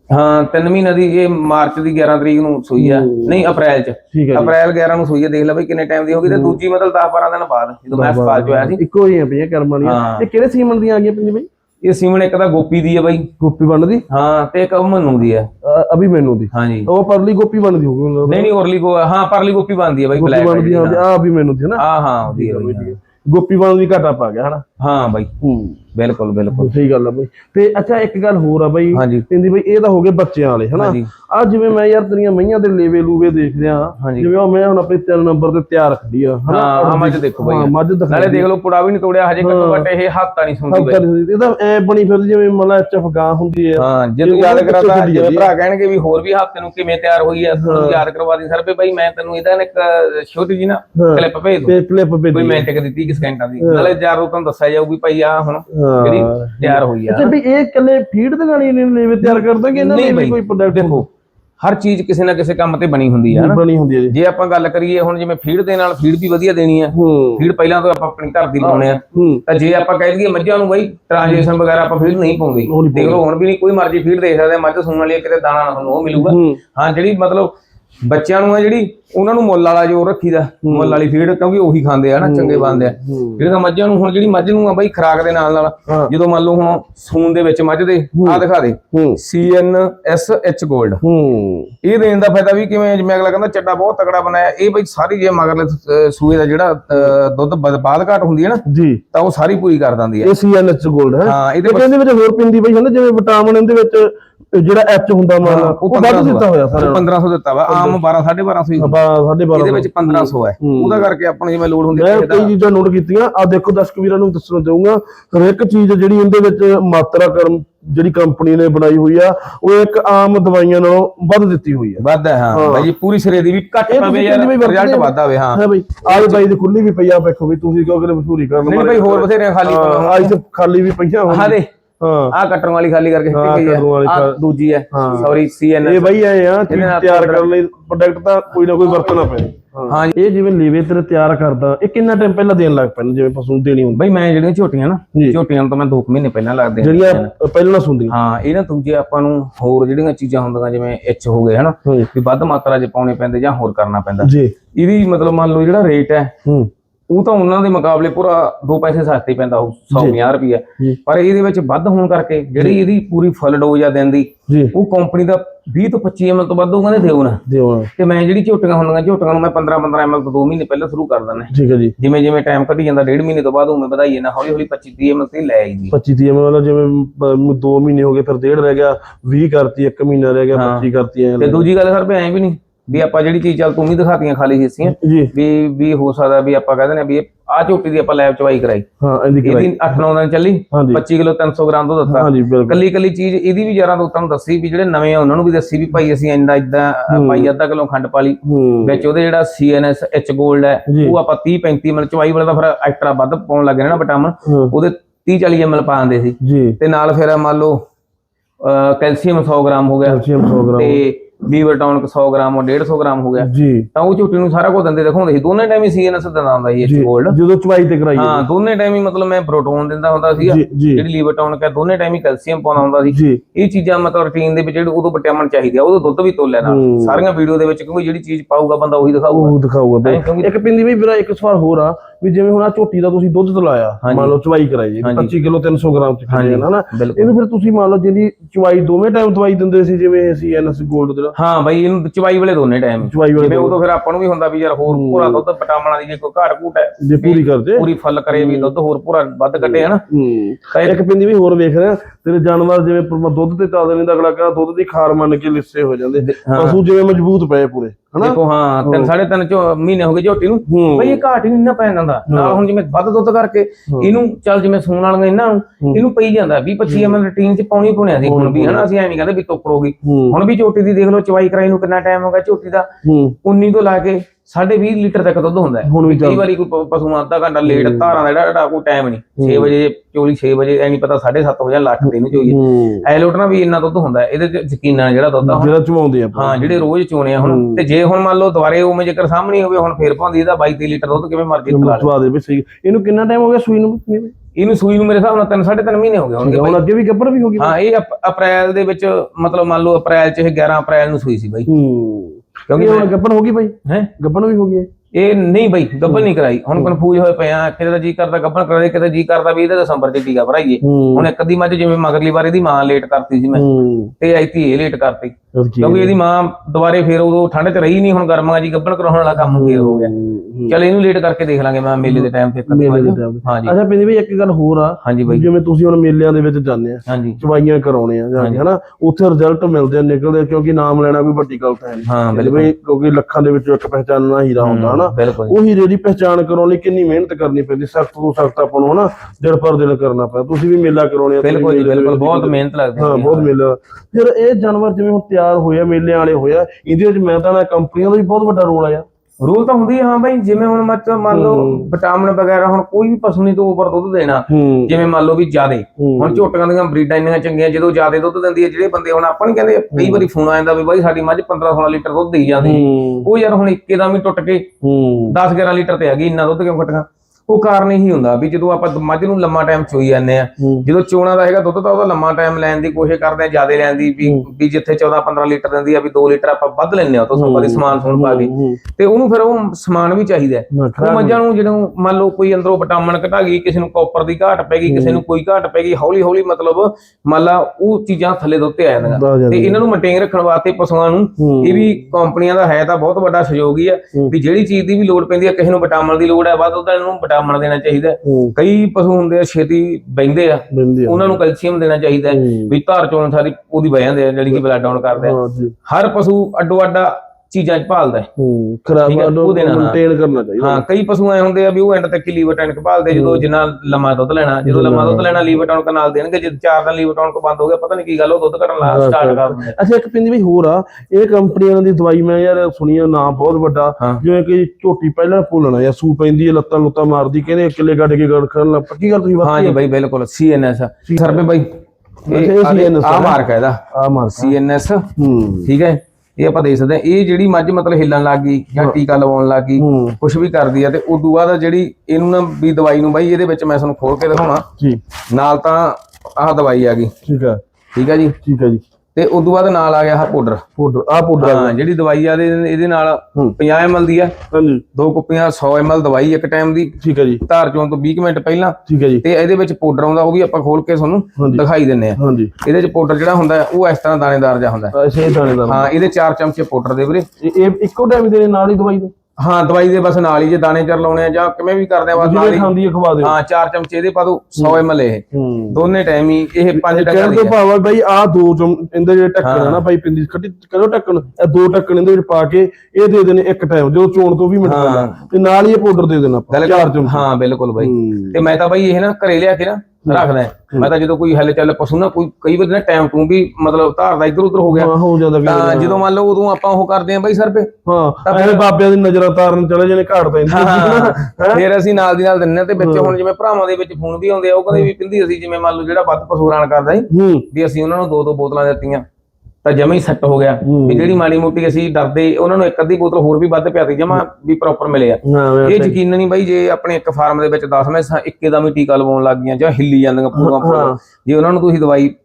ਹਾਂ 3 ਮਹੀਨੇ ਦੀ ਇਹ ਮਾਰਚ ਦੀ 11 ਤਰੀਕ ਨੂੰ ਸੂਈ ਆ। ਨਹੀਂ ਅਪ੍ਰੈਲ ਚ। ਠੀਕ ਹੈ ਜੀ। ਅਪ੍ਰੈਲ 11 ਨੂੰ ਸੂਈ ਆ ਦੇਖ ਲੈ ਬਈ ਕਿੰਨੇ ਟਾਈਮ ਦੀ ਹੋ ਗਈ ਤੇ ਦੂਜੀ ਮਤਲਬ 10 12 ਦਿਨ ਬਾਅਦ ਜਦੋਂ ਮੈਂ ਹਸਪਤਾਲ ਚ ਆਇਆ ਸੀ। ਇੱਕੋ ਹੀ ਆ ਪਈਆਂ ਕਰਮਾਂ ਦੀਆਂ। ਇਹ ਕਿਹੜੇ ਸੀਮਨ ਦੀਆਂ ਆ ਗਈਆਂ ਪੈਂਦੀਆਂ ਬਈ? ਇਹ ਸੀਮਨ ਇੱਕ ਤਾਂ ਗੋਪੀ ਦੀ ਆ ਬਾਈ। ਗੋਪੀ ਬਣਦੀ ਹਾਂ ਤੇ ਇੱਕ ਮਨੂ ਦੀ ਆ। ਅਭੀ ਮੈਨੂੰ ਦੀ। ਹਾਂਜੀ ਉਹ ਪਰਲੀ ਗੋਪੀ ਬਣਦੀ ਹੋਊਗੀ। ਨਹੀਂ ਨਹੀਂ ਔਰਲੀ ਗੋ ਹਾਂ ਪਰਲੀ ਗੋਪੀ ਬਣਦੀ ਆ ਬਾਈ ਬਲੈਕ ਬਣਦੀ ਆ ਆ ਅਭੀ ਮੈਨੂੰ ਦੀ ਨਾ। ਹਾਂ ਹਾਂ ਉਹਦੀ ਗੋਪੀ ਬਣਦੀ ਘਾਟਾ ਪਾ ਗਿਆ ਹਨਾ? ਹਾਂ ਬਾਈ। ਹੂੰ। ਬਿਲਕੁਲ ਬਿਲਕੁਲ। ਸਹੀ ਗੱਲ ਆ ਬਈ। ਤੇ ਅੱਛਾ ਇੱਕ ਗੱਲ ਹੋਰ ਆ ਬਈ। ਹਾਂਜੀ। ਕਹਿੰਦੀ ਬਈ ਇਹ ਤਾਂ ਹੋ ਗਏ ਬੱਚਿਆਂ ਵਾਲੇ ਹਨਾ? ਹਾਂਜੀ। ਆ ਜਿਵੇਂ ਮੈਂ ਯਾਰ ਤੇਰੀਆਂ ਮਈਆਂ ਦੇ ਲੇਵੇ ਲੂਵੇ ਦੇਖ ਰਿਹਾ ਹਾਂਜੀ। ਜਿਵੇਂ ਉਹ ਮੈਂ ਹੁਣ ਆਪਣੇ ਤਿੰਨ ਨੰਬਰ ਤੇ ਤਿਆਰ ਖੜੀ ਆ ਹਾਂ ਆਹ ਮੱਝ ਦੇਖੋ ਬਾਈ। ਹਾਂ ਮੱਝ ਦਿਖਾ ਨਾਲੇ ਦੇਖ ਲਓ ਪੁੜਾ ਵੀ ਨਹੀਂ ਤੋੜਿਆ ਹਜੇ ਘੱਟੋ ਘੱਟ ਇਹ ਹੱਥ ਨਹੀਂ ਸੁਣਦੀ ਬਾਈ। ਇਹ ਤਾਂ ਐ ਬਣੀ ਫਿਰਦੀ ਜਿਵੇਂ ਮਤਲਬ ਐਚਐਫ ਗਾਂ ਹੁੰਦੀ ਹੈ ਹਾਂ ਜੇ ਤੂੰ ਯਾਦ ਪਿੱਛੇ ਜਿਵੇਂ ਛੱਡੀ ਭਰਾ ਕਹਿਣਗੇ ਵੀ ਹੋਰ ਵੀ ਹਫ਼ਤੇ ਨੂੰ ਕਿਵੇਂ ਤਿਆਰ ਹੋਈ ਆ ਤੂੰ ਯਾਦ ਕਰਵਾ ਦੀ ਸਰ ਵੀ ਬਾਈ ਮੈਂ ਤੈਨੂੰ ਇਹਦਾ ਨਾ ਇੱਕ ਛੋਟੀ ਜੀ ਨਾ ਹਾਂ। ਕਲਿੱਪ ਭੇਜ ਦੂੰ। ਤੇ ਕਲਿੱਪ ਕੋਈ ਪੇ ਮਿੰਟ ਕਿ ਦਿੱਤੀ ਕਿ ਸਕਿੰਟਾਂ ਦੀ। ਨਾਲੇ ਯਾਰ ਉਹ ਤੁਹਾਨੂੰ ਦੱਸਿਆ ਜਾਊ ਵੀ ਭਾਈ ਆ ਹੁਣ ਹਾਂ। ਜਿਹੜੀ ਤਿਆਰ ਹੋਈ ਆ। ਅੱਛਾ ਵੀ ਇਹ ਇਕੱਲੇ ਫੀਡ ਦੇ ਨਾਲ ਹੀ ਲੇਵੇ ਤਿਆਰ ਕਰਦਾ ਕਿ ਇਹਨਾਂ ਨੇ ਬਾਈ, ਕੋਈ ਪ੍ਰੋਡਕਟ ਦੇਖੋ ਹਰ ਚੀਜ਼ ਕਿਸੇ ਨਾ ਕਿਸੇ ਕੰਮ ਤੇ ਬਣੀ ਹੁੰਦੀ ਆ ਹਨਾ? ਬਣੀ ਹੁੰਦੀ ਹੈ ਜੀ। ਆਪਾਂ ਗੱਲ ਕਰੀਏ ਹੁਣ ਜਿਵੇਂ ਫੀਡ ਦੇ ਨਾਲ ਫੀਡ ਵੀ ਵਧੀਆ ਦੇਣੀ ਆ। ਹੂੰ। ਫੀਡ ਪਹਿਲਾਂ ਤੋਂ ਆਪਾਂ ਆਪਣੀ ਘਰ ਦੀ ਲਾਉਣੇ ਆ। ਹੂੰ ਤਾਂ ਜੇ ਆਪਾਂ ਕਹਿ ਲਈਏ ਮੱਝਾਂ ਨੂੰ ਬਈ ਟ੍ਰਾਂਜੈਕਸ਼ਨ ਵਗੈਰਾ ਆਪਾਂ ਫੀਡ ਨਹੀਂ ਪਾਉਂਦੇ। ਦੇਖ ਲਓ ਹੁਣ ਵੀ ਨਹੀਂ ਕੋਈ ਮਰਜ਼ੀ ਫੀਡ ਦੇ ਸਕਦੇ ਮੱਝ ਸੂਣ ਵਾਲੀ ਆ, ਕਿਤੇ ਦਾਣਾ ਨਾ ਤੁਹਾਨੂੰ ਉਹ ਮਿਲੂਗਾ। ਹੂੰ। ਹਾਂ ਜਿਹੜੀ ਮਤਲਬ ਬੱਚਿਆਂ ਨੂੰ ਆ ਜਿਹੜੀ ਉਹਨਾਂ ਨੂੰ ਮੁੱਲ ਵਾਲਾ ਜੋਰ ਰੱਖੀਦਾ ਮੁੱਲ ਵਾਲੀ ਫੀਡ ਕਿਉਂਕਿ ਉਹੀ ਖਾਂਦੇ ਆ ਨਾ ਚੰਗੇ ਬਣਦੇ ਆ। ਹੂੰ। ਜਿਹੜੇ ਤਾਂ ਮੱਝਾਂ ਨੂੰ ਹੁਣ ਜਿਹੜੀ ਮੱਝ ਨੂੰ ਆ ਬਈ ਖਰਾਕ ਦੇ ਨਾਲ ਨਾਲ ਹਾਂ। ਜਦੋਂ ਮੰਨ ਲਓ ਹੁਣ ਸੂਣ ਦੇ ਵਿੱਚ ਮੱਝ ਦੇ ਆ ਦਿਖਾ ਦੇ। ਹੂੰ। CNSH 골ਡ ਹੂੰ। ਇਹ ਦੇਣ ਦਾ ਫਾਇਦਾ ਵੀ ਕਿਵੇਂ ਜਿਵੇਂ ਅਗਲਾ ਕਹਿੰਦਾ ਚੱਡਾ ਬਹੁਤ ਤਕੜਾ ਬਣਾਇਆ ਇਹ ਬਈ ਸਾਰੀ ਜੇ ਮਗਰਲੇ ਸੂਏ ਦਾ ਜਿਹੜਾ ਦੁੱਧ ਬ- ਬਾਅਦ ਘਾਟ ਹੁੰਦੀ ਹੈ ਨਾ ਜੀ। ਤਾਂ ਉਹ ਸਾਰੀ ਪੂਰੀ ਕਰ ਦਿੰਦੀ ਹੈ। ਇਹ ਸੀਐਨਐਚ ਗੋਲਡ ਹੈ। ਹਾਂ ਤੇ ਇਹਦੇ ਵਿੱਚ ਹੋਰ ਪਿੰਦੀ ਬਈ ਹੁੰਦਾ ਜਿਵੇਂ ਵਿਟਾਮਿਨ ਇਹਦੇ ਵਿੱਚ ਜਿਹੜਾ ਐਚ ਹੁੰਦਾ ਮਾਨ ਉਹ ਵੱਧ ਦਿੱਤਾ ਹੋਇਆ ਸਾਰਾ 1500 ਦਿੱਤਾ ਵਾ। ਆਮ 12 1250 ਹੀ। ਸਾਡੇ ਬਾਰਾਂ ਇਹਦੇ ਵਿੱਚ 1500 ਹੈ। ਉਹਦਾ ਕਰਕੇ ਆਪਾਂ ਜਿਵੇਂ ਲੋਡ ਹੁੰਦੀ ਮੈਂ ਹੈ ਕਈ ਚੀਜ਼ਾਂ ਨੋਟ ਕੀਤੀਆਂ। ਆ ਦੇਖੋ ਦਰਸ਼ਕ ਵੀਰਾਂ ਨੂੰ ਦੱਸਣਾ ਚਾਹੂੰਗਾ। ਹਰ ਇੱਕ ਚੀਜ਼ ਜਿਹੜੀ ਇਹਦੇ ਵਿੱਚ ਮਾਤਰਾ ਕਰਮ ਜਿਹੜੀ ਕੰਪਨੀ ਨੇ ਬਣਾਈ ਹੋਈ ਆ ਉਹ ਇੱਕ ਆਮ ਦਵਾਈਆਂ ਨਾਲੋਂ ਵੱਧ ਦਿੱਤੀ ਹੋਈ ਆ। ਵੱਧ ਹੈ ਹਾਂ। ਬਾਈ ਪੂਰੀ ਸਿਰੇ ਦੀ ਵੀ ਘੱਟ ਪਵੇ ਯਾਰ ਰਿਜ਼ਲਟ ਵੱਧ ਆਵੇ ਹਾਂ। ਹੈ ਬਈ ਆਹ ਬਾਈ ਦੀ ਖੁੱਲੀ ਵੀ ਪਈ ਆ ਵੇਖੋ ਵੀ ਤੁਸੀਂ ਕਿਉਂ ਕਿ ਮਸ਼ਹੂਰੀ ਕਰਨ ਨਹੀਂ ਬਾਈ ਹੋਰ ਬਥੇਰੇ ਖਾਲੀ ਆਹ ਇੱਥੇ ਖਾਲੀ ਵੀ ਪਈਆਂ ਹੋਣ ਹਾਂ ਦੇ। ਹਾਂ ਆ ਕੱਟਣ ਵਾਲੀ ਖਾਲੀ ਕਰਕੇ ਸਿੱਟੀ ਗਈ ਹੈ ਖਾ- ਦੂਜੀ ਹੈ। ਸੌਰੀ ਸੀਐਨ ਇਹ ਬਈ ਆਏ ਆ ਤਿਆਰ ਕਰਨ ਲਈ ਪ੍ਰੋਡਕਟ ਤਾਂ ਕੋਈ ਨਾ ਕੋਈ ਵਰਤਣਾ ਪੈਣਾ ਹਾਂ। ਇਹ ਜਿਵੇਂ ਲੀਵੇ ਤੇਰੇ ਤਿਆਰ ਕਰਦਾ ਇਹ ਕਿੰਨਾ ਟਾਈਮ ਪਹਿਲਾਂ ਦੇਣ ਲੱਗ ਪੈਣਾ ਜਿਵੇਂ ਪਸ਼ੂ ਦੇਣੀ ਹੁੰਦੀ। ਬਈ ਮੈਂ ਜਿਹੜੀਆਂ ਝੋਟੀਆਂ ਨਾ। ਝੋਟੀਆਂ ਨੂੰ ਤਾਂ ਮੈਂ 2 ਮਹੀਨੇ ਪਹਿਲਾਂ ਲੱਗਦੇ ਜਿਹੜੀਆਂ ਪਹਿਲਾਂ ਨਾ ਸੁਣਦੀਆਂ ਹਾਂ ਇਹ ਨਾ ਦੂਜੇ ਆਪਾਂ ਨੂੰ ਹੋਰ ਜਿਹੜੀਆਂ ਚੀਜ਼ਾਂ ਹੁੰਦੀਆਂ ਜਿਵੇਂ ਐਚ ਹੋ ਗਏ ਹਨਾ? ਵੀ ਵੱਧ ਮਾਤਰਾ 'ਚ ਪਾਉਣੇ ਪੈਂਦੇ ਜਾਂ ਹੋਰ ਕਰਨਾ ਪੈਂਦਾ। ਜੀ। ਇਹਦੀ ਮਤਲਬ ਮੰਨ ਲਓ ਜਿਹੜਾ ਰੇਟ ਹੂੰ। ਉਹ ਤਾਂ ਉਹਨਾਂ ਦੇ ਮੁਕਾਬਲੇ ਪੂਰਾ 2 ਪੈਸੇ ਸਸਤੇ ਪੈਂਦਾ ਉਹ 150 ਰੁਪਏ ਜੀ। ਪਰ ਇਹਦੇ ਵਿੱਚ ਵੱਧ ਹੋਣ ਕਰਕੇ ਜਿਹੜੀ ਇਹਦੀ ਪੂਰੀ ਫੁੱਲ ਡੋਜ਼ ਆ ਦਿਨ ਦੀ ਜੀ। ਉਹ ਕੰਪਨੀ ਦਾ 20 ਤੋਂ 25 ml ਤੋਂ ਵੱਧ ਉਹ ਕਹਿੰਦੇ ਦਿਓ ਨਾ। ਦਿਓ ਤੇ ਮੈਂ ਜਿਹੜੀ ਝੋਟੀਆਂ ਹੁੰਦੀਆਂ ਝੋਟੀਆਂ ਨੂੰ ਮੈਂ 15 15 ml ਤੋਂ 2 ਮਹੀਨੇ ਪਹਿਲਾਂ ਸ਼ੁਰੂ ਕਰ ਦਿੰਦਾ। ਠੀਕ ਹੈ ਜੀ। ਜਿਵੇਂ ਜਿਵੇਂ ਟਾਈਮ ਕੱਢੀ ਜਾਂਦਾ ਡੇਢ ਮਹੀਨੇ ਤੋਂ ਬਾਅਦ ਉਹ ਮੈਂ ਵਧਾਈ ਜਾਂਦਾ ਹੌਲੀ ਹੌਲੀ 25 30 ml ਤੇ ਲੈ ਆਈਦੀ 25 ਦੀ ਮਤਲਬ ਜਿਵੇਂ 2 ਮਹੀਨੇ ਹੋ ਗਏ ਫਿਰ ਡੇਢ ਰਹਿ ਗਿਆ 20 ਕਰਤੀ 1 ਮਹੀਨਾ ਰਹਿ ਗਿਆ 25 ਕਰਤੀ ਐ ਤੇ ਦੂਜੀ ਗੱਲ ਸਰ ਵੀ ਐਂ ਵੀ ਨਹੀਂ ਵੀ ਆਪਾਂ ਜਿਹੜੀ ਚੀਜ਼ ਚੱਲ ਤੂੰ ਵੀ ਦਿਖਾਤੀਆਂ ਖਾਲੀ ਹਿੱਸੀਆਂ ਜੀ। ਵੀ ਵੀ ਹੋ ਸਕਦਾ ਵੀ ਆਪਾਂ ਕਹਿੰਦੇ ਨੇ ਵੀ ਆ ਝੋਟੀ ਦੀ ਆਪਾਂ ਲੈਬ ਚਵਾਈ ਕਰਾਈ। ਹਾਂ ਇਹਦੀ ਕਰਾਈ। ਇਹਦੀ 8-9 ਦਿਨ ਚੱਲੀ ਹਾਂਜੀ। 25 ਕਿਲੋ 300 ਗ੍ਰਾਮ ਦੁੱਧ ਦਿੱਤਾ। ਕੱਲੀ ਕੱਲੀ ਚੀਜ਼ ਇਹਦੀ ਵੀ ਯਾਰਾਂ ਦੋਸਤਾਂ ਨੂੰ ਦੱਸੀ ਵੀ ਜਿਹੜੇ ਨਵੇਂ ਆ ਉਹਨਾਂ ਨੂੰ ਵੀ ਦੱਸੀ ਵੀ ਭਾਈ ਅਸੀਂ ਇੰਦਾ ਇਦਾਂ ਪਾਈ ਅੱਧਾ ਕਿਲੋ ਖੰਡ ਪਾ ਲਈ। ਵਿੱਚ ਉਹਦੇ ਜਿਹੜਾ ਸੀਐਨਐਸ ਐਚ 골ਡ ਹੈ। ਉਹ ਆਪਾਂ 30 35 ਮਿਲ ਚਵਾਈ ਵਾਲਾ ਤਾਂ ਫਿਰ ਐਕਸਟਰਾ ਵੱਧ ਪਾਉਣ ਲੱਗੇ ਨੇ ਨਾ ਵਿਟਾਮਿਨ ਉਹਦੇ 30 40 ml ਪਾਉਂਦੇ ਸੀ। ਜੀ। ਤੇ ਨਾਲ ਫਿਰ ਮੰਨ ਲਓ ਕੈਲਸ਼ੀਅਮ 100 ਗ੍ਰਾਮ ਹੋ ਗਿਆ। Calcium 100 gram. ਤੇ ਬੀਵਰ ਟੌਨਿਕ 100 ਗ੍ਰਾਮ ਉਹ 150 ਗ੍ਰਾਮ ਹੋ ਗਿਆ। ਜੀ। ਤਾਂ ਉਹ ਝੋਟੀ ਨੂੰ ਸਾਰਾ ਕੁਝ ਦਿੰਦੇ। ਦਿਖਾਉਂਦੇ ਸੀ ਦੋਨੇ ਟਾਈਮ ਹੀ ਸੀਐਨਐਸ ਦਿੰਦਾ ਹੁੰਦਾ ਸੀ ਐਚ ਜੀ 골ਡ ਜਦੋਂ ਚਵਾਈ ਤੇ ਕਰਾਈ ਹਾਂ ਦੋਨੇ ਟਾਈਮ ਹੀ ਮਤਲਬ ਮੈਂ ਪ੍ਰੋਟੋਨ ਦਿੰਦਾ ਹੁੰਦਾ ਜੀ ਜਿਹੜੀ ਲੀਵਰ ਟੌਨਿਕ ਹੈ ਦੋਨੇ ਟਾਈਮ ਹੀ ਕੈਲਸ਼ੀਅਮ ਪਾਉਂਦਾ ਹੁੰਦਾ ਸੀ। ਇਹ ਚੀਜ਼ਾਂ ਮਤਲਬ ਰੁਟੀਨ ਦੇ ਵਿੱਚ ਜਿਹੜੇ ਉਦੋਂ ਵਿਟਾਮਿਨ ਚਾਹੀਦੇ ਆ ਉਦੋਂ ਦੁੱਧ ਵੀ ਤੋਲਿਆ ਨਾਲ। ਸਾਰੀਆਂ ਵੀਡੀਓ ਦੇ ਵਿੱਚ ਕਿਉਂਕਿ ਜਿਹੜੀ ਚੀਜ਼ ਪਾਊਗਾ ਬੰਦਾ ਉਹੀ ਦਿਖਾਊਗਾ। ਉਹ ਦਿਖਾਊਗਾ ਇੱਕ ਪਿੰਦੀ ਵੀ ਵੀਰਾ ਇੱਕ ਸਵਾਲ ਹੋਰ ਆ। ਵੀ ਜਿਵੇਂ ਹੁਣ ਆ ਝੋਟੀ ਦਾ ਤੁਸੀਂ ਦੁੱਧ ਤਲਾਇਆ। ਮੰਨ ਲਓ ਚਵਾਈ ਕਰਾਈ ਜੀ ਹਾਂਜੀ। 25 ਕਿਲੋ 300 ਗ੍ਰਾਮ ਚ। ਕਿਲੇ ਹਨਾ ਬਿਲਕੁਲ। ਇਹਨੂੰ ਫਿਰ ਤੁਸੀਂ ਮੰਨ ਲਓ ਜਿਹਦੀ ਚਵਾਈ ਦੋਵੇਂ ਟਾਈਮ ਦਵਾਈ ਦਿੰਦੇ ਸੀ ਜਿਵੇਂ ਅਸੀਂ ਐਨਐਸ 골ਡ ਦਾ ਹਾਂ ਬਾਈ ਇਹਨੂੰ ਚਵਾਈ ਵਾਲੇ ਦੋਨੇ ਟਾਈਮ ਜਿਵੇਂ ਉਦੋਂ ਫਿਰ ਆਪਾਂ ਨੂੰ ਵੀ ਹੁੰਦਾ ਵੀ ਯਾਰ ਹੋਰ ਪੂਰਾ ਦੁੱਧ ਪਟਾਮਣਾ ਦੀ ਜੇ ਕੋਈ ਘਾਟ ਘੂਟ ਹੈ ਜੇ ਪੂਰੀ ਕਰਦੇ। ਪੂਰੀ ਫੁੱਲ ਕਰੇ ਵੀ ਦੁੱਧ ਹੋਰ ਪੂਰਾ ਵੱਧ ਕੱਢੇ ਹਨਾ ਇੱਕ ਪਿੰਦੀ ਵੀ ਹੋਰ ਵੇਖ ਰਿਹਾ ਤੇਰੇ ਜਾਨਵਰ ਜਿਵੇਂ ਦੁੱਧ ਤੇ ਚੱਲਦੇ ਨੇ ਤਾਂ ਅਗਲਾ ਕਹਿੰਦਾ ਦੁੱਧ ਦੀ ਖਾਰ ਮੰਨ ਕੇ ਲਿੱਸੇ ਹੋ ਜਾਂਦੇ। ਪਸ਼ੂ ਜਿਵੇਂ ਮਜ਼ਬੂਤ ਪਏ ਪੂਰੇ। ਹਨਾ? ਦੇਖੋ ਹਾਂ ਤਿੰਨ ਸਾਢੇ ਤਿੰਨ ਚੋ ਮਹੀਨੇ ਹੋ ਗਏ ਝੋਟੀ ਨੂੰ। ਬਈ ਇਹ ਘਾਟ ਹੀ ਨਹੀਂ ਨਾ ਪੈ ਜਾਂਦਾ ਨਾਲ ਹੁਣ ਜਿਵੇਂ ਵੱਧ ਦੁੱਧ ਕਰਕੇ ਇਹਨੂੰ ਚੱਲ ਜਿਵੇਂ ਸੂਣ ਵਾਲੀਆਂ ਇਹਨਾਂ ਨੂੰ ਇਹਨੂੰ ਪਈ ਜਾਂਦਾ। 20 25 ਐਮਐਲ ਰੂਟੀਨ ਚ ਪਾਉਣੀ ਪੁਣਿਆ ਸੀ। ਹੁਣ ਵੀ ਹਨਾ ਅਸੀਂ ਐ ਨਹੀਂ ਕਹਿੰਦੇ ਵੀ ਤੁੱਕ ਰੋਗੀ। ਹੁਣ ਵੀ ਝੋਟੀ ਦੀ ਦੇਖ ਲਓ ਚਵਾਈ ਕਰਾਈ ਨੂੰ ਕਿੰਨਾ ਟਾਈਮ ਹੋ ਗਿਆ ਝੋਟੀ ਦਾ। ਹੂੰ। 19 ਤੋਂ ਲਾ ਕੇ 20 ਲੀਟਰ ਤੱਕ ਦੁੱਧ ਹੁੰਦਾ ਹੈ। ਹੁਣ ਵੀ ਕਈ ਵਾਰੀ ਕੋਈ ਪਸ਼ੂ ਅੱਧਾ ਘੰਟਾ ਲੇਟ ਧਾਰਾਂ ਦਾ ਜਿਹੜਾ ਕੋਈ ਟਾਈਮ ਨਹੀਂ। 6 ਵਜੇ ਚੋਲੀ 6 ਵਜੇ ਐ ਨਹੀਂ ਪਤਾ 7:30 ਹੋ ਜਾਂ ਲੱਖ ਦੇ ਨੂੰ ਚੋਈ ਐ ਲੋਟਣਾ ਵੀ ਇੰਨਾ ਦੁੱਧ ਹੁੰਦਾ ਇਹਦੇ ਚ ਯਕੀਨਾਂ ਜਿਹੜਾ ਦੁੱਧ ਆ ਜਿਹੜਾ ਚਵਾਉਂਦੇ ਆ ਹਾਂ ਜਿਹੜੇ ਰੋਜ਼ ਚੋਣੇ ਆ ਹੁਣ। ਤੇ ਜੇ ਹੁਣ ਮੰਨ ਲਓ ਦੁਬਾਰੇ ਉਵੇਂ ਜੇਕਰ ਸਾਹਮਣੇ ਹੋਵੇ ਹੁਣ ਫੇਰ ਭਾਂਦੀ ਇਹਦਾ 22 23 ਲੀਟਰ ਦੁੱਧ ਕਿਵੇਂ ਮਰਜ਼ੀ ਚਵਾ ਦੇ ਵੀ ਸਹੀ। ਇਹਨੂੰ ਕਿੰਨਾ ਟਾਈਮ ਹੋ ਗਿਆ ਸੂਈ ਨੂੰ? ਇਹਨੂੰ ਸੂਈ ਨੂੰ ਮੇਰੇ ਹਿਸਾਬ ਨਾਲ 3 3.5 ਮਹੀਨੇ ਹੋ ਗਏ। ਹੋਣਗੇ ਹੁਣ ਅੱਗੇ ਵੀ ਗੱਬਰ ਵੀ ਹੋ ਗਈ। ਹਾਂ ਇਹ ਅਪ- ਅਪ੍ਰੈਲ ਦੇ ਵਿੱਚ ਮਤਲਬ ਮੰਨ ਲਓ ਅਪ੍ਰੈਲ ਚ ਇਹ 11 ਅਪ੍ਰੈਲ ਨੂੰ ਸੂਈ ਸੀ ਬਾਈ। ਕਿਉਂਕਿ ਹੁਣ ਗੱਬਰ ਹੋ ਗਈ ਭਾਈ ਹੈ? ਗੱਬਰ ਵੀ ਹੋ ਗਈ। ਇਹ ਨਹੀਂ ਬਈ ਗੱਬਲ ਨਹੀਂ ਕਰਾਈ। ਹੁਣ ਕਨਫਿਊਜ਼ ਹੋਏ ਪਏ ਆ ਕਿਤੇ ਦਾ ਜੀ ਕਰਦਾ ਗੱਬਲ ਕਰਾਏ ਕਿਤੇ ਜੀ ਕਰਦਾ ਵੀ ਇਹਦੇ ਦਸੰਬਰ ਚ ਟੀਕਾ ਭਰਾਈਏ। ਹੁਣ ਇੱਕ ਅੱਧੀ ਮੱਝ ਜਿਵੇਂ ਮਗਰਲੀ ਵਾਰ ਇਹਦੀ ਮਾਂ ਲੇਟ ਕਰਤੀ ਸੀ ਮੈਂ। ਤੇ ਐਤੀ ਇਹ ਲੇਟ ਕਰਤੀ। ਕਿਉਂਕਿ ਇਹਦੀ ਮਾਂ ਦੁਬਾਰੇ ਫੇਰ ਉਦੋਂ ਠੰਡ ਚ ਰਹੀ ਨਹੀਂ ਹੁਣ ਗਰਮਾਂ ਜੀ ਗੱਬਲ ਕਰਾਉਣ ਵਾਲਾ ਕੰਮ ਫੇਰ ਹੋ ਗਿਆ। ਚਲ ਇਹਨੂੰ ਲੇਟ ਕਰਕੇ ਦੇਖ ਲਾਂਗੇ ਮੈਂ ਮੇਲੇ ਦੇ ਟਾਈਮ ਤੇ। ਹਾਂਜੀ ਅੱਛਾ ਪਿੰਦੀ ਵੀ ਇੱਕ ਗੱਲ ਹੋਰ ਆ। ਹਾਂਜੀ ਬਾਈ। ਜਿਵੇਂ ਤੁਸੀਂ ਹੁਣ ਮੇਲਿਆਂ ਦੇ ਵਿੱਚ ਜਾਂਦੇ ਆ ਚਵਾਈਆਂ ਕਰਾਉਣੇ ਆ ਜਾ ਕੇ ਹਨਾ? ਉੱਥੇ ਰਿਜ਼ਲਟ ਮਿਲਦੇ ਆ ਨਿਕਲਦੇ ਕਿਉਂਕਿ ਨਾਮ ਲੈਣਾ ਕੋਈ ਵੱਡੀ ਗੱਲ ਤਾਂ ਹੈ ਨਹੀਂ ਹਾਂ ਬਿਲਕੁਲ। ਕਿਉਂਕਿ ਲੱਖਾਂ ਦੇ ਵਿੱਚੋਂ ਇੱਕ ਪਹਿਚਾਨਣਾ ਹੀਰਾ ਹੁੰਦਾ ਹਨਾ? ਉਹ ਹੀਰੇ ਦੀ ਪਹਿਚਾਣ ਕਰਾਉਣ ਲਈ ਕਿੰਨੀ ਮਿਹਨਤ ਕਰਨੀ ਪੈਂਦੀ ਸਖਤ ਤੋਂ ਸਖਤ ਆਪਾਂ ਨੂੰ ਹਨਾ? ਦਿਨ ਪਰ ਦਿਨ ਕਰਨਾ ਪੈਂਦਾ। ਤੁਸੀਂ ਵੀ ਮੇਲਾ ਕਰਾਉਣੇ ਆ ਬਿਲਕੁਲ ਬਿਲਕੁਲ ਬਹੁਤ ਮਿਹਨਤ ਲੱਗਦੀ ਹਾਂ ਹੈ ਬਹੁਤ ਮੇਲਾ। ਫਿਰ ਇਹ ਜਾਨਵਰ ਜਿਵੇਂ ਹੁਣ ਤਿਆਰ ਹੋਇਆ ਮੇਲਿਆਂ ਵਾਲੇ ਹੋਇਆ ਇਹਦੇ ਵਿੱਚ ਮੈਂ ਤਾਂ ਨਾ ਕੰਪਨੀਆਂ ਦਾ ਵੀ ਬਹੁਤ ਵੱਡਾ ਰੋਲ ਆ ਰੂਲ ਤਾਂ ਹੁੰਦੀ ਹੈ, ਹਾਂ ਬਾਈ ਜਿਵੇਂ ਹੁਣ ਮੱਚ ਮੰਨ ਲਓ ਵਿਟਾਮਿਨ ਵਗੈਰਾ ਹੁਣ ਕੋਈ ਵੀ ਪਸ਼ੂ ਨਹੀਂ ਤੋਂ ਓਵਰ ਦੁੱਧ ਦੇਣਾ। ਜਿਵੇਂ ਮੰਨ ਲਓ ਵੀ ਜ਼ਿਆਦੇ। ਹੁਣ ਝੋਟੀਆਂ ਦੀਆਂ ਬਰੀਡਾਂ ਇੰਨੀਆਂ ਚੰਗੀਆਂ ਜਦੋਂ ਜ਼ਿਆਦੇ ਦੁੱਧ ਦਿੰਦੀ ਹੈ ਜਿਹੜੇ ਬੰਦੇ ਹੁਣ ਆਪਾਂ ਨਹੀਂ ਕਹਿੰਦੇ ਕਈ ਵਾਰੀ ਫੋਨ ਆ ਜਾਂਦਾ ਵੀ ਬਾਈ ਸਾਡੀ ਮੱਝ 15 16 ਲੀਟਰ ਦੁੱਧ ਦੇਈ ਜਾਂਦੀ। ਉਹ ਯਾਰ ਹੁਣ ਇੱਕੇ ਦਾ ਵੀ ਟੁੱਟ ਕੇ ਹੂੰ। 10 11 ਲੀਟਰ ਤੇ ਆ ਗਈ ਇੰਨਾ ਦੁੱਧ ਕਿਉਂ ਘਟਗਾ ਉਹ ਕਾਰਨ ਇਹੀ ਹੁੰਦਾ ਵੀ ਜਦੋਂ ਆਪਾਂ ਮੱਝ ਨੂੰ ਲੰਮਾ ਟਾਈਮ ਚੋਈ ਜਾਂਦੇ ਆ। ਜਦੋਂ ਚੋਣਾ ਦਾ ਹੈਗਾ ਦੁੱਧ ਤਾਂ ਉਹਦਾ ਲੰਮਾ ਟਾਈਮ ਲੈਣ ਦੀ ਕੋਸ਼ਿਸ਼ ਕਰਦੇ ਆ ਜ਼ਿਆਦਾ ਲੈਣ ਦੀ ਵੀ ਵੀ ਜਿੱਥੇ 14 15 ਲੀਟਰ ਦਿੰਦੀ ਆ ਵੀ 2 ਲੀਟਰ ਆਪਾਂ ਵੱਧ ਲੈਂਦੇ ਆ ਤੋਂ ਸਭ ਦੀ ਸਮਾਨ ਸਮੂਨ ਪਾ ਕੇ। ਤੇ ਉਹਨੂੰ ਫਿਰ ਉਹ ਸਮਾਨ ਵੀ ਚਾਹੀਦਾ ਉਹ ਮੱਝਾਂ ਨੂੰ ਜਦੋਂ ਮੰਨ ਲਓ ਕੋਈ ਅੰਦਰੋਂ ਵਿਟਾਮਿਨ ਘਟਾ ਗਈ ਕਿਸੇ ਨੂੰ ਕਾਪਰ ਦੀ ਘਾਟ ਪੈ ਗਈ ਕਿਸੇ ਨੂੰ ਕੋਈ ਘਾਟ ਪੈ ਗਈ ਹੌਲੀ ਹੌਲੀ ਮਤਲਬ ਮੰਨ ਲਾ ਉਹ ਚੀਜ਼ਾਂ ਥੱਲੇ ਤੇ ਆ ਜਾਂਦੀਆਂ। ਆ ਜਾਂਦੀਆਂ। ਤੇ ਇਹਨਾਂ ਨੂੰ ਮੇਨਟੇਨ ਰੱਖਣ ਵਾਸਤੇ ਪਸ਼ੂਆਂ ਨੂੰ। ਇਹ ਵੀ ਕੰਪਨੀਆਂ ਦਾ ਹੈ ਤਾਂ ਬਹੁਤ ਵੱਡਾ ਸਹਿਯੋਗ ਹੀ ਹੈ। ਵੀ ਜਿਹੜੀ ਚੀਜ਼ ਦੀ ਵੀ ਲੋੜ ਪੈਂਦੀ ਹੈ ਕਿਸੇ ਨੂੰ ਵਿਟਾਮਿਨ ਦੀ ਲੋੜ ਹੈ ਵੱਧ ਉਹਦਾ ਇਹਨੂੰ ਵਿਟਾਮਿਨ ਦੇਣਾ ਚਾਹੀਦਾ ਕਈ ਪਸ਼ੂ ਹੁੰਦੇ ਆ ਛੇਤੀ ਬੈਂਦੇ ਆ। ਉਹਨਾਂ ਨੂੰ ਕੈਲਸ਼ੀਅਮ ਦੇਣਾ ਚਾਹੀਦਾ। ਵੀ ਧਾਰ ਚੋਣ ਸਾਰੀ ਉਹਦੀ ਵਜ੍ਹਾ ਦੇ ਜਿਹੜੀ ਕਿ ਬਲੱਡ ਡਾਊਨ ਕਰਦੇ ਆ। ਹਰ ਪਸ਼ੂ ਅੱਡੋ ਅੱਡਾ ਚੀਜ਼ਾਂ 'ਚ ਭਾਲਦਾ ਹੈ। ਹੂੰ ਖਰਾਬ ਨੂੰ। ਮੇਨਟੇਨ ਕਰਨਾ ਚਾਹੀਦਾ ਹਾਂ ਕਈ ਪਸ਼ੂ ਐ ਹੁੰਦੇ ਆ ਵੀ ਉਹ ਐਂਡ ਤੱਕ ਲੀਵਰ ਟੈਂਕ ਭਾਲਦੇ ਜਦੋਂ ਜਿੰਨਾ ਲੰਮਾ ਦੁੱਧ ਲੈਣਾ ਜਦੋਂ ਲੰਮਾ ਦੁੱਧ ਲੈਣਾ ਲੀਵਰ ਟੈਂਕ ਨਾਲ ਦੇਣਗੇ ਜਦ ਚਾਰ ਦਿਨ ਲੀਵਰ ਟੈਂਕ ਬੰਦ ਹੋ ਗਿਆ ਪਤਾ ਨਹੀਂ ਕੀ ਗੱਲ ਉਹ ਦੁੱਧ ਘਟਣ ਲਾ ਸਟਾਰਟ ਕਰ ਦਿੰਦੇ ਆ। ਅੱਛਾ ਇੱਕ ਪਿੰਦੀ ਵੀ ਹੋਰ ਆ ਇਹ ਕੰਪਨੀਆਂ ਦੀ ਦਵਾਈ ਮੈਂ ਯਾਰ ਸੁਣੀ ਆ ਨਾਮ ਬਹੁਤ ਵੱਡਾ। ਹਾਂ। ਜਿਵੇਂ ਕਿ ਝੋਟੀ ਪਹਿਲਾਂ ਭੁੱਲਣਾ ਜਾਂ ਸੂ ਪੈਂਦੀ ਹੈ ਲੱਤਾਂ ਲੁੱਤਾਂ ਮਾਰਦੀ ਕਹਿੰਦੇ ਕਿੱਲੇ ਗੱਡ ਕੇ ਗੜ ਕਰਨ ਲੱਗ ਪੱਕੀ ਗੱਲ ਤੁਸੀਂ ਹਾਂ ਜੀ ਬਾਈ ਬਿਲਕੁਲ ਸੀਐਨਐਸ ਸਰਵੇ ਬਾਈ ਅੱਛਾ, ਇਹ CNS ਆ। ਮਾਰਕ ਹੈ ਇਹਦਾ। ਆ ਮਾਰ ਸੀਐਨਐਸ ਹੂੰ। ਠੀਕ ਹੈ। ਇਹ ਆਪਾਂ ਦੇਖ ਸਕਦੇ ਹਾਂ ਇਹ ਜਿਹੜੀ ਮੱਝ ਮਤਲਬ ਹਿੱਲਣ ਲੱਗ ਗਈ ਜਾਂ ਟੀਕਾ ਲਵਾਉਣ ਲੱਗ ਗਈ ਕੁਝ ਵੀ ਕਰਦੀ ਆ ਤੇ ਉਦੋਂ ਬਾਅਦ ਜਿਹੜੀ ਇਹਨੂੰ ਨਾ ਵੀ ਦਵਾਈ ਨੂੰ ਬਾਈ ਇਹਦੇ ਵਿੱਚ ਮੈਂ ਤੁਹਾਨੂੰ ਖੋਲ ਕੇ ਦਿਖਾਉਣਾ। ਜੀ। ਨਾਲ ਤਾਂ ਆਹ ਦਵਾਈ ਆ ਗਈ। ਠੀਕ ਆ। ਠੀਕ ਹੈ ਜੀ? ਠੀਕ ਆ ਜੀ। ਤੇ ਉਦੋਂ ਬਾਅਦ ਨਾਲ ਆ ਗਿਆ ਆਹ ਪਾਊਡਰ ਪਾਊਡਰ ਆ ਪਾਊਡਰ ਹਾਂ ਜਿਹੜੀ ਦਵਾਈ ਆ ਇਹਦੇ ਇਹਦੇ ਨਾਲ ਹੂੰ। 50 ml ਦੀ ਆ। ਹਾਂਜੀ। ਦੋ ਕੁੱਪੀਆਂ 100 ml ਦਵਾਈ ਇੱਕ ਟਾਈਮ ਦੀ। ਠੀਕ ਆ ਜੀ। ਧਾਰ ਚੋਂ ਤੋਂ 20 ਕੁ ਮਿੰਟ ਪਹਿਲਾਂ। ਠੀਕ ਆ ਜੀ। ਤੇ ਇਹਦੇ ਵਿੱਚ ਪਾਊਡਰ ਆਉਂਦਾ ਉਹ ਵੀ ਆਪਾਂ ਖੋਲ ਕੇ ਤੁਹਾਨੂੰ। ਦਿਖਾਈ ਦਿੰਨੇ ਆ। ਹਾਂਜੀ। ਇਹਦੇ ਵਿੱਚ ਪਾਊਡਰ ਜਿਹੜਾ ਹੁੰਦਾ ਹੈ, ਉਹ ਇਸ ਤਰ੍ਹਾਂ ਦਾਣੇਦਾਰ ਜਿਹਾ ਹੁੰਦਾ। ਹੈ। ਅੱਛਾ ਇਹ ਦਾਣੇ ਦਾ ਹਾਂ ਇਹਦੇ 4 ਚਮਚੇ ਪਾਊਡਰ ਦੇ ਵੀਰੇ। ਇਹ ਇੱਕੋ ਟਾਈਮ ਦੇ ਨਾਲ ਹੀ ਦਵਾਈ ਦੇ? ਹਾਂ ਦਵਾਈ ਦੇ ਬਸ ਨਾਲ ਹੀ ਜੇ ਦਾਣੇ ਚਰ ਲਾਉਣੇ ਆ ਜਾਂ ਕਿਵੇਂ ਵੀ ਕਰਦੇ ਆ ਬਸ ਨਾਲ ਹੀ। ਖਾਂਦੀ ਹੈ ਖਵਾ ਦਿਓ। ਹਾਂ 4 ਚਮਚੇ ਇਹਦੇ ਪਾ ਦੋ 100 ml ਇਹ। ਦੋਨੇ ਟਾਈਮ ਹੀ ਇਹ ਪੰਜ ਡੰਗਾਂ ਕਹਿਣ ਦੀ ਤੋਂ ਆ। ਭਾਵ ਬਈ ਆ ਦੋ ਚਮ ਇਹਦੇ ਜਿਹੜੇ ਢੱਕਣ ਆ ਨਾ ਬਾਈ ਪਿੰਦੀ ਕੱਢੀ ਕਰੋ ਢੱਕਣ ਇਹ ਦੋ ਢੱਕਣ ਇਹਦੇ ਵਿੱਚ ਪਾ ਕੇ ਇਹ ਦੇ ਦੇਣੇ ਇੱਕ ਟਾਈਮ ਜਦੋਂ ਚੋਣ ਤੋਂ ਵੀ ਮਿੰਟ ਪਹਿਲਾਂ। ਤੇ ਨਾਲ ਹੀ ਇਹ ਪਾਊਡਰ ਦੇ ਦੇਣਾ ਆਪਾਂ, ਚਾਰ ਚਮਚ। ਹਾਂ ਬਿਲਕੁਲ ਬਾਈ। ਤੇ ਮੈਂ ਤਾਂ ਬਾਈ ਇਹ ਨਾ ਘਰੇ ਲਿਆ ਕੇ ਨਾ ਰੱਖਦਾ। ਮੈਂ ਤਾਂ ਜਦੋਂ ਕੋਈ ਹੱਲ ਚੱਲ ਪਸ਼ੂ ਨਾ ਕੋਈ ਕਈ ਵਾਰ ਨਾ ਟਾਈਮ ਟੂ ਵੀ ਮਤਲਬ ਧਾਰ ਦਾ ਇੱਧਰ ਉੱਧਰ ਹੋ ਗਿਆ। ਹਾਂ ਹੋ ਜਾਂਦਾ ਤਾਂ ਜਦੋਂ ਮੰਨ ਲਓ ਉਦੋਂ ਆਪਾਂ ਉਹ ਕਰਦੇ ਆਂ ਬਾਈ ਸਰ ਪੇ ਹਾਂ ਐਵੇਂ ਬਾਬਿਆਂ ਦੀ ਨਜ਼ਰਾਂ ਤਾਰਨ ਚਲੇ ਜਾਣੇ ਘਾਟ ਪੈਂਦੀ ਫਿਰ ਅਸੀਂ ਨਾਲ ਦੀ ਨਾਲ ਦਿੰਨੇ ਤੇ ਵਿੱਚ ਹੁਣ ਜਿਵੇਂ ਭਰਾਵਾਂ ਦੇ ਵਿੱਚ ਫੋਨ ਵੀ ਆਉਂਦੇ ਆ ਉਹ ਕਹਿੰਦੇ ਵੀ ਪਿੰਦੀ ਅਸੀਂ ਜਿਵੇਂ ਮੰਨ ਲਓ ਜਿਹੜਾ ਵੱਧ ਪਸ਼ੂ ਰਾਣ ਕਰਦਾ ਸੀ ਵੀ ਅਸੀਂ ਉਹਨਾਂ ਨੂੰ ਦੋ ਦੋ ਬੋਤਲਾਂ ਦਿੱਤੀਆਂ। ਤਾਂ ਜਮਾ ਹੀ ਸੈੱਟ ਹੋ ਗਿਆ। ਵੀ ਜਿਹੜੀ ਮਾੜੀ ਮੋਟੀ ਅਸੀਂ ਡਰਦੇ ਉਹਨਾਂ ਨੂੰ ਇੱਕ ਅੱਧੀ ਬੋਤਲ ਹੋਰ ਵੀ ਵੱਧ ਪਿਆਤੀ ਜਮਾ ਵੀ ਪ੍ਰੋਪਰ ਮਿਲੇ ਆ। ਇਹ ਯਕੀਨ ਨਹੀਂ ਬਾਈ ਜੇ ਆਪਣੇ ਇੱਕ ਫਾਰਮ ਦੇ ਵਿੱਚ 10 ਮੈਸਾਂ ਇੱਕੇ ਦਾ ਵੀ ਟੀਕਾ ਲਵਾਉਣ ਲੱਗ ਗਈਆਂ ਜਾਂ ਹਿੱਲੀ ਜਾਂਦੀਆਂ ਪੂਰਾ ਪੂਰਾ ਜੇ ਉਹਨਾਂ ਨੂੰ ਤੁਸੀਂ ਦਵਾਈ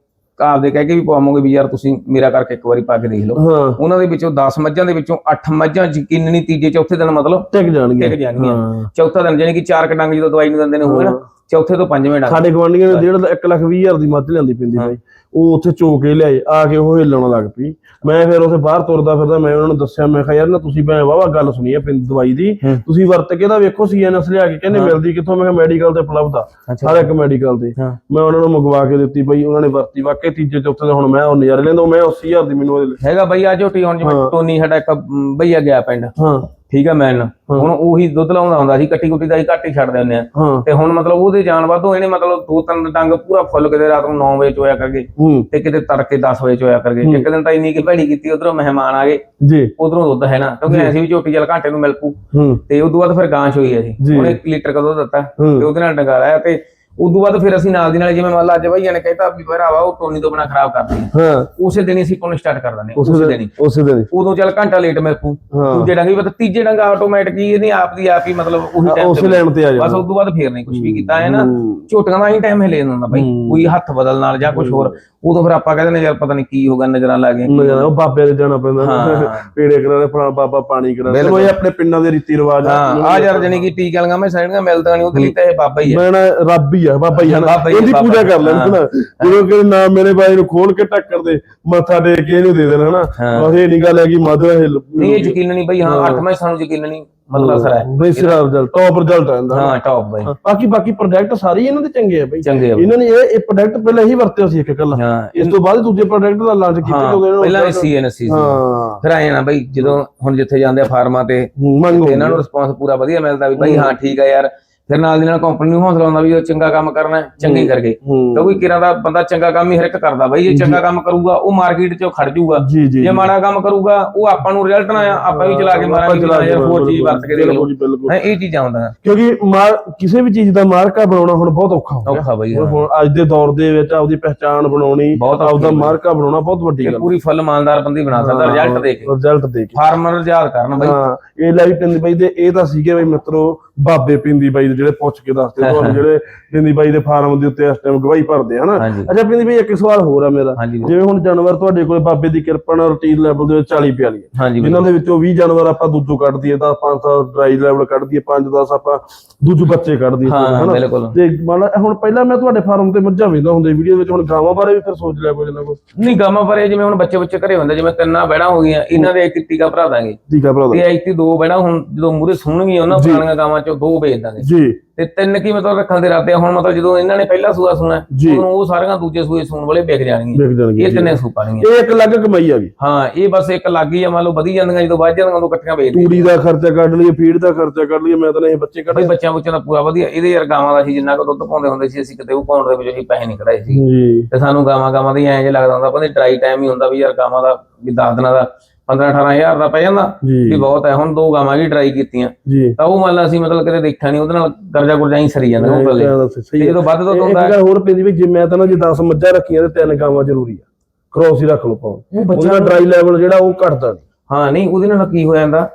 ਆਪਦੇ ਕਹਿ ਕੇ ਵੀ ਪਵਾਵਾਂਗੇ ਵੀ ਯਾਰ ਤੁਸੀਂ ਮੇਰਾ ਕਰਕੇ ਇੱਕ ਵਾਰੀ ਪਾ ਕੇ ਦੇਖ ਲਓ। ਉਹਨਾਂ ਦੇ ਵਿੱਚੋਂ 10 ਮੱਝਾਂ ਦੇ ਵਿੱਚੋਂ 8 ਮੱਝਾਂ ਯਕੀਨਨੀ ਤੀਜੇ ਚੌਥੇ ਦਿਨ ਮਤਲਬ ਟਿਕ ਜਾਣਗੇ ਟਿਕ ਜਾਣਗੀਆਂ। ਚੌਥਾ ਦਿਨ ਜਾਨੀ ਕਿ ਚਾਰ ਕਟੰਗ ਜਦੋਂ ਦਵਾਈ ਨੂੰ ਦਿੰਦੇ ਨੇ ਹੋਵੇ ਨਾ। ਚੌਥੇ ਤੋਂ ਪੰਜਵੇਂ ਡੰਗ। ਸਾਡੇ ਗਵਾਂਢੀਆਂ ਨੇ ਲੱਖ- ਇੱਕ ਲੱਖ ਵੀਹ ਹਜ਼ਾਰ ਦੀ ਮੱਝ ਲੈਂਦੀ ਪਿੰਦੀ ਬਾਈ। ਉਹ ਉੱਥੇ ਚੋ ਕੇ ਲਿਆਏ ਆ ਕੇ ਉਹ ਹਿੱਲਣ ਲੱਗ ਪਈ। ਮੈਂ ਫਿਰ ਉੱਥੇ ਬਾਹਰ ਤੁਰਦਾ ਫਿਰਦਾ ਮੈਂ ਉਹਨਾਂ ਨੂੰ ਦੱਸਿਆ ਮੈਂ ਕਿਹਾ ਯਾਰ ਨਾ ਤੁਸੀਂ ਮੈਂ ਵਾਵਾ ਗੱਲ ਸੁਣੀ ਹੈ ਪਿੰਡ ਦਵਾਈ ਦੀ। ਤੁਸੀਂ ਵਰਤ ਕੇ ਤਾਂ ਵੇਖੋ ਸੀਐਨਐਸ ਲਿਆ ਕੇ ਕਹਿੰਦੇ ਮਿਲਦੀ ਕਿੱਥੋਂ? ਮੈਂ ਕਿਹਾ ਮੈਡੀਕਲ ਤੇ ਉਪਲਬਧ ਆ ਹਰ ਇੱਕ ਮੈਡੀਕਲ ਤੇ। ਮੈਂ ਉਹਨਾਂ ਨੂੰ ਮੰਗਵਾ ਕੇ ਦਿੱਤੀ ਬਈ ਉਹਨਾਂ ਨੇ ਵਰਤੀ ਵਾਕੇ ਤੀਜੇ ਚੌਥੇ ਦਿਨ ਹੁਣ ਮੈਂ ਉਹ ਨਜ਼ਾਰੇ ਲੈਂਦਾ ਮੈਂ 80000 ਦੀ ਮੈਨੂੰ ਹੈਗਾ ਬਈ ਆ ਝੋਟੀ ਹੁਣ ਜਿਵੇਂ ਟੋਨੀ ਸਾਡਾ ਇੱਕ ਭਈਆ ਗਿਆ ਪਿੰਡ। ਹਾਂ। ਠੀਕ ਹੈ। ਮੈਨ ਹੁਣ ਉਹੀ ਦੁੱਧ ਲਾਉਂਦਾ ਹੁੰਦਾ ਸੀ ਕੱਟੀ ਕੁੱਟੀ ਦਾ ਹੀ ਘੱਟ ਹੀ ਛੱਡ ਦਿੰਦੇ ਆ। ਹਾਂ। ਤੇ ਹੁਣ ਮਤਲਬ ਉਹਦੇ ਜਾਣ ਵਾਧੋਂ ਇਹਨੇ ਮਤਲਬ ਦੋ ਤਿੰਨ ਡੰਗ ਪੂਰਾ ਫੁੱਲ ਕਿਤੇ ਰਾਤ ਨੂੰ 9 ਵਜੇ ਚੋਇਆ ਕਰਗੇ ਹੂੰ। ਤੇ ਕਿਤੇ ਤੜਕੇ 10 ਵਜੇ ਚੋਇਆ ਕਰਗੇ ਇੱਕ ਦਿਨ ਤਾਂ ਇੰਨੀ ਕਿ ਭੈੜੀ ਕੀਤੀ ਉਧਰੋਂ ਮਹਿਮਾਨ ਆ ਗਏ। ਜੀ। ਉਧਰੋਂ ਦੁੱਧ ਹੈ ਨਾ ਕਿਉਂਕਿ ਐਸੀ ਵੀ ਝੋਟੀ ਚੱਲ ਘੰਟੇ ਨੂੰ ਮਿਲ ਪੂ ਹੂੰ। ਤੇ ਉਦੋਂ ਬਾਅਦ ਫਿਰ ਗਾਂਸ਼ ਹੋਈ ਅਸੀਂ ਜੀ। ਉਹਨੇ 1 ਲੀਟਰ ਕਦੋਂ ਦਿੱਤਾ? ਹੂੰ। ਤੇ ਉਹਦੇ ਨਾਲ ਡੰਗਾ ਲਾਇਆ ਤੇ ਉਦੋਂ ਬਾਅਦ ਫਿਰ ਅਸੀਂ ਨਾਲ ਦੀ ਨਾਲ ਜਿਵੇਂ ਮੰਨ ਲਾ ਅੱਜ ਭਈਆ ਨੇ ਕਹਿਤਾ ਵੀ ਭਰਾਵਾ ਉਹ ਟੋਨੀ ਤੋਂ ਬਣਾ ਖਰਾਬ ਕਰਦੀ ਹਾਂ। ਉਸੇ ਦਿਨ ਹੀ ਅਸੀਂ ਕੋਲ ਸਟਾਰਟ ਕਰ ਦਿੰਦੇ ਉਸੇ ਦਿਨ ਹੀ। ਉਸੇ ਦਿਨ ਉਦੋਂ ਚੱਲ ਘੰਟਾ ਲੇਟ ਪੂ ਹਾਂ। ਦੂਜੇ ਡੰਗ ਵੀ ਪਤਾ ਤੀਜੇ ਡੰਗ ਆਟੋਮੈਟਿਕ ਹੀ ਇਹਨੇ ਆਪ ਦੀ ਆਪ ਹੀ ਮਤਲਬ ਉਹੀ ਟਾਈਮ ਉਸੇ ਲਾਈਨ ਤੇ ਆ ਬਸ ਜਾਣਾ ਉਸ ਤੋਂ ਬਾਅਦ ਫੇਰ ਨਹੀਂ ਕੁਝ ਵੀ ਕੀਤਾ ਹੈ ਨਾ। ਹੂੰ। ਝੋਟੀਆਂ ਦਾ ਹੀ ਟਾਈਮ ਹਿਲੇ ਜਾਂਦਾ ਹੂੰ। ਕੋਈ ਹੱਥ ਬਦਲ ਨਾਲ ਜਾਂ ਕੁਝ ਹੋਰ। ਉਦੋਂ ਫਿਰ ਆਪਾਂ ਕਹਿੰਦੇ ਨੇ ਯਾਰ ਪਤਾ ਨਹੀਂ ਕੀ ਹੋਗਾ ਨਜ਼ਰਾਂ ਲੱਗ ਗਈਆਂ ਨਜ਼ਾਰਾ ਉਹ ਬਾਬੇ ਦੇ ਜਾਣਾ ਪੈਂਦਾ। ਹਾਂ। ਪੇੜੇ ਕਰਾ ਦੇ ਫਲਾ ਬਾਬਾ ਪਾਣੀ ਕਰਾ ਚਲੋ ਇਹ ਆਪਣੇ ਪਿੰਡਾਂ ਦੇ ਰੀਤੀ ਰਿਵਾਜ ਆ। ਹਾਂ ਆ ਯਾਰ ਜਣੀ ਕਿ ਟੀਕੇ ਵਾਲੀਆਂ ਮੈਂ ਸਾਈਡਾਂ ਮਿਲਦਾ ਨਹੀਂ ਉਹਦੇ ਲਈ ਤਾਂ ਇਹ ਬਾਬਾ ਹੀ ਹੈ ਮੈਂ ਰੱਬ ਹੀ ਆ ਬਾਬਾ ਹੀ ਆ ਨਾ ਬਾਬਾ ਹੀ ਆ, ਇਹਦੀ ਬਾਬਾ ਪੂਜਾ ਕਰ ਹੀ। ਲੈਣ। ਹਨਾ ਜਦੋਂ ਕਿ ਨਾ ਮੇਰੇ ਬਾਈ ਨੂੰ ਖੋਲ ਕੇ ਟੱਕਰ ਦੇ ਮੱਥਾ ਟੇਕ ਕੇ ਇਹਨੂੰ ਦੇ ਦੇਣਾ ਹਨਾ? ਹਾਂ। ਬਸ ਇਹ ਨਹੀਂ ਗੱਲ ਹੈ ਕਿ ਮਾਧਵਾ ਹਿੱਲ ਨਹੀਂ ਇਹ ਯਕੀਨ ਨਹੀਂ ਬਈ ਹਾਂ ਅੱਠ ਮੈਂ ਸਾਨੂੰ ਯਕੀਨ ਨਹੀਂ ਮਤਲਬ ਅਸਰ ਹੈ। ਬਈ ਸਿਰਾ ਰਿਜ਼ਲਟ ਟੌਪ ਰਿਜ਼ਲਟ ਆਂਦਾ ਹਾਂ ਟੌਪ ਬਾਈ। ਬਾਕੀ ਬਾਕੀ ਪ੍ਰੋਡਕਟ ਸਾਰੇ ਹੀ ਇਹਨਾਂ ਦੇ ਚੰਗੇ ਆ ਬਈ। ਚੰਗੇ ਆ ਬਾਈ। ਇਹਨਾਂ ਨੇ ਇਹ ਇਹ ਪ੍ਰੋਡਕਟ ਪਹਿਲਾਂ ਹੀ ਵਰਤਿਆ ਸੀ ਇੱਕ ਇਕੱਲਾ। ਹਾਂ ਇਸ ਤੋਂ ਬਾਅਦ ਦੂਜੇ ਪ੍ਰੋਡਕਟ ਦਾ ਲਾਂਚ ਕੀਤਾ ਹਾਂ ਜਦੋਂ ਇਹਨਾਂ ਪਹਿਲਾਂ ਸੀ ਐਨਸੀ ਸੀ। ਹਾਂ। ਫਿਰ ਆਏ ਨਾ ਬਈ ਜਦੋਂ ਹੁਣ ਜਿੱਥੇ ਜਾਂਦੇ ਆ ਫਾਰਮਾਂ ਤੇ ਮੰਗੋ ਤੇ ਇਹਨਾਂ ਨੂੰ ਰਿਸਪਾਂਸ ਪੂਰਾ ਵਧੀਆ ਮਿਲਦਾ ਵੀ ਬਈ ਹਾਂ ਠੀਕ ਆ ਯਾਰ। ਫਿਰ ਨਾਲ ਦੀ ਨਾਲ ਕੰਪਨੀ ਨੂੰ ਹੌਸਲਾ ਹੁੰਦਾ ਵੀ ਉਹ ਚੰਗਾ ਕੰਮ ਕਰਨਾ ਚੰਗੇ ਕਰਕੇ ਕਿਉਂਕਿ ਕਿਰਾਂ ਦਾ ਬੰਦਾ ਚੰਗਾ ਕੰਮ ਹੀ ਹਰ ਇੱਕ ਕਰਦਾ ਬਈ ਜੇ ਚੰਗਾ ਕੰਮ ਕਰੂਗਾ ਉਹ ਮਾਰਕੀਟ 'ਚ ਖੜ ਜਾਊਗਾ। ਜੀ ਮਾੜਾ ਕੰਮ ਕਰੂਗਾ ਉਹ ਆਪਾਂ ਨੂੰ ਰਿਜ਼ਲਟ ਨਾ ਆਪਾਂ ਵੀ ਚਲਾ ਕੇ ਮਾਰਾਂਗੇ ਵੀ ਯਾਰ ਹੋਰ ਚੀਜ਼ ਵਰਤ ਕੇ ਦੇਖ ਲਓ। ਇਹ ਚੀਜ਼ਾਂ ਹੁੰਦਾ ਕਿਉਂਕਿ ਮਾਰ ਕਿਸੇ ਵੀ ਚੀਜ਼ ਦਾ ਮਾਰਕਾ ਬਣਾਉਣਾ ਹੁਣ ਬਹੁਤ ਔਖਾ ਹੋ ਗਿਆ। ਔਖਾ ਬਈ ਹੁਣ- ਅੱਜ ਦੇ ਦੌਰ ਦੇ ਵਿੱਚ ਆਪਦੀ ਪਹਿਚਾਣ ਬਣਾਉਣੀ ਆਪਦਾ ਬਈ। ਮਾਰਕਾ ਬਣਾਉਣਾ ਬਹੁਤ ਵੱਡੀ ਗੱਲ। ਪੂਰੀ ਫੁੱਲ ਇਮਾਨਦਾਰ ਬੰਦੀ ਬਣਾ ਸਕਦਾ ਰਿਜ਼ਲਟ ਦੇ ਕੇ। ਰਿਜ਼ਲਟ ਦੇ ਕੇ। ਫਾਰਮਰ ਯਾਦ ਕਰਨ ਬਈ। ਇਹ ਲਾਈਵ ਪਿੰਦੀ ਬਾਈ ਦੇ ਇਹ ਤਾਂ ਸੀਗੇ ਬਈ ਮਿੱਤਰੋ ਬਾਬੇ ਪਿੰਦੀ ਬਾਈ ਦੇ ਜਿਹੜੇ ਪੁੱਛ ਕੇ ਦੱਸਦੇ ਤੁਹਾਨੂੰ ਜਿਹੜੇ ਪਿੰਦੀ ਬਾਈ ਦੇ ਫਾਰਮ ਦੇ ਉੱਤੇ ਇਸ ਟਾਈਮ ਗਵਾਹੀ ਭਰਦੇ ਹਨਾ ਅੱਛਾ ਪਿੰਦੀ ਬਾਈ ਇੱਕ ਸਵਾਲ ਹੋਰ ਆ ਮੇਰਾ। ਜਿਵੇਂ ਹੁਣ ਜਾਨਵਰ ਤੁਹਾਡੇ ਕੋਲ ਬਾਬੇ ਦੀ ਕਿਰਪਾ ਨਾਲ ਰੂਟੀਨ ਲੈਵਲ ਦੇ ਵਿੱਚ 40 42 ਹੈ ਜਿਨ੍ਹਾਂ ਦੇ ਵਿੱਚੋਂ 20 ਜਾਨਵਰ ਆਪਾਂ ਦੂਜੋ ਕੱਢ ਦਈਏ ਤਾਂ 500 ਡਰਾਈ ਲੈਵਲ ਕੱਢ ਦਈਏ 5 10 ਆਪਾਂ ਦੂਜੋ ਬੱਚੇ ਕੱਢ ਦਈਏ। ਹਨਾ? ਤੇ ਮੰਨ ਹੁਣ ਪਹਿਲਾਂ ਮੈਂ ਤੁਹਾਡੇ ਫਾਰਮ ਤੇ ਮੱਝਾਂ ਵੇਚਦਾ ਹੁੰਦੇ ਵੀਡੀਓ ਵਿੱਚ ਹੁਣ ਗਾਵਾਂ ਬਾਰੇ ਵੀ ਫਿਰ ਸੋਚ ਲਿਆ ਕੋਈ ਨਾ ਕੋਈ ਨਹੀਂ ਗਾਵਾਂ ਇਹ ਜਿਵੇਂ ਹੁਣ ਬੱਚੇ ਬੱਚੇ ਘਰੇ ਹੁੰਦੇ ਜਿਵੇਂ ਤਿੰਨਾਂ ਬੈੜਾ ਹੋ ਗਈਆਂ ਇਹਨਾਂ ਦੇ ਇੱਕ ਟੀਕਾ ਭਰਾ ਦਾਂਗੇ। ਆ ਭਰਾ ਤੇ ਇੱਥੇ ਦੋ ਬੈੜਾ ਹੁਣ ਜਦੋਂ ਮੂਰੇ ਸੁਣਨਗੀਆਂ ਉਹਨਾਂ ਪੁਰਾਣੀਆਂ ਗਾਵਾਂ ਚੋਂ ਦੋ ਵੇਚ ਦਾਂਗੇ ਜੀ। ਤੇ ਤਿੰਨ ਕੀ ਮਤਲਬ ਰੱਖਣ ਦੇ ਆ। ਹੁਣ ਮਤਲਬ ਜਦੋਂ ਇਹਨਾਂ ਨੇ ਪਹਿਲਾ ਸੂਆ ਸੁਣਾ ਜੀ। ਉਦੋਂ ਉਹ ਸਾਰੀਆਂ ਦੂਜੇ ਸੂਏ ਸੂਣ ਵਾਲੇ ਵਿਕ ਜਾਣਗੇ ਇਹ ਜੀ। ਤਿੰਨੇ ਸੂ ਪਾਣਗੀਆਂ ਇਹ ਇੱਕ ਅਲੱਗ ਕਮਾਈ ਆ ਗਈ ਹਾਂ ਇਹ ਬਸ ਇੱਕ ਲੱਗ ਹੀ ਆ ਮੰਨ ਲਓ ਵਧੀ ਜਾਂਦੀਆਂ ਜਦੋਂ ਵੱਧ ਜਾਂਦੀਆਂ ਉਦੋਂ ਇਕੱਠੀਆਂ ਵੇਚ ਤੂੜੀ ਦਾ ਖਰਚਾ ਕੱਢ ਲਈਏ ਫੀਡ ਦਾ ਖਰਚਾ ਕੱਢ ਲਈਏ ਮੈਂ ਤਾਂ ਇਹ ਬੱਚੇ ਕੱਢੇ। ਬੱਚਿਆਂ ਬੱਚਿਆਂ ਦਾ ਪੂਰਾ ਵਧੀਆ। ਇਹਦੇ ਯਾਰ ਗਾਵਾਂ ਦਾ ਸੀ ਜਿੰਨਾ ਕੁ ਦੁੱਧ ਪਾਉਂਦੇ ਹੁੰਦੇ ਸੀ ਅਸੀਂ ਕਿਤੇ ਉਹ ਪਾਉਣ ਦੇ ਵਿੱਚ ਅਸੀਂ ਪੈਸੇ ਨਹੀਂ ਕਢਾਏ ਸੀ। ਜੀ। ਤੇ ਸਾਨੂੰ ਗਾਵਾਂ ਗਾਵਾਂ ਦੀ ਐਂ ਜਿਹਾ ਲੱਗਦਾ ਹੁੰਦਾ ਕਹਿੰਦੇ ਡਰਾਈ ਟਾਈਮ ਹੀ ਹੁੰਦਾ ਵੀ ਯਾਰ ਗਾਵਾਂ ਦਾ ਵੀ 10 ਦਿਨਾਂ ਦਾ 15 18000 ਦਾ ਪੈ ਜਾਂਦਾ ਵੀ ਬਹੁਤ ਹੈ ਹੁਣ ਦੋ ਗਾਵਾਂ ਵੀ ਟਰਾਈ ਕੀਤੀਆਂ। ਜੀ। ਤਾਂ ਉਹ ਮੰਨ ਲਾ ਅਸੀਂ ਮਤਲਬ ਕਿਤੇ ਦੇਖਿਆ ਨਹੀਂ ਉਹਦੇ ਨਾਲ ਕਰਜ਼ਾ ਗੁਰਜਾ ਹੀ ਸਰੀ ਜਾਂਦਾ ਉਹ ਇਹ ਤਾਂ ਸਹੀ ਤੇ ਹੈ। ਜਦੋਂ ਵੱਧ ਇੱਕ ਹੁੰਦਾ ਗੱਲ ਹੋਰ ਪੈਂਦੀ ਵੀ ਜੇ ਮੈਂ ਤਾਂ ਨਾ ਜੇ 10 ਮੱਝਾਂ ਰੱਖੀਆਂ ਤੇ ਤਿੰਨ ਗਾਵਾਂ ਜ਼ਰੂਰੀ ਆ। ਕ੍ਰੋਸ ਹੀ ਰੱਖ ਲਓ ਪਾਉ ਉਹ ਉਹਦਾ ਡਰਾਈ ਲੈਵਲ ਜਿਹੜਾ ਉਹ ਘਟਦਾ ਨਹੀਂ ਹਾਂ ਨਹੀਂ ਉਹਦੇ ਨਾਲ ਕੀ ਹੋ ਜਾਂਦਾ?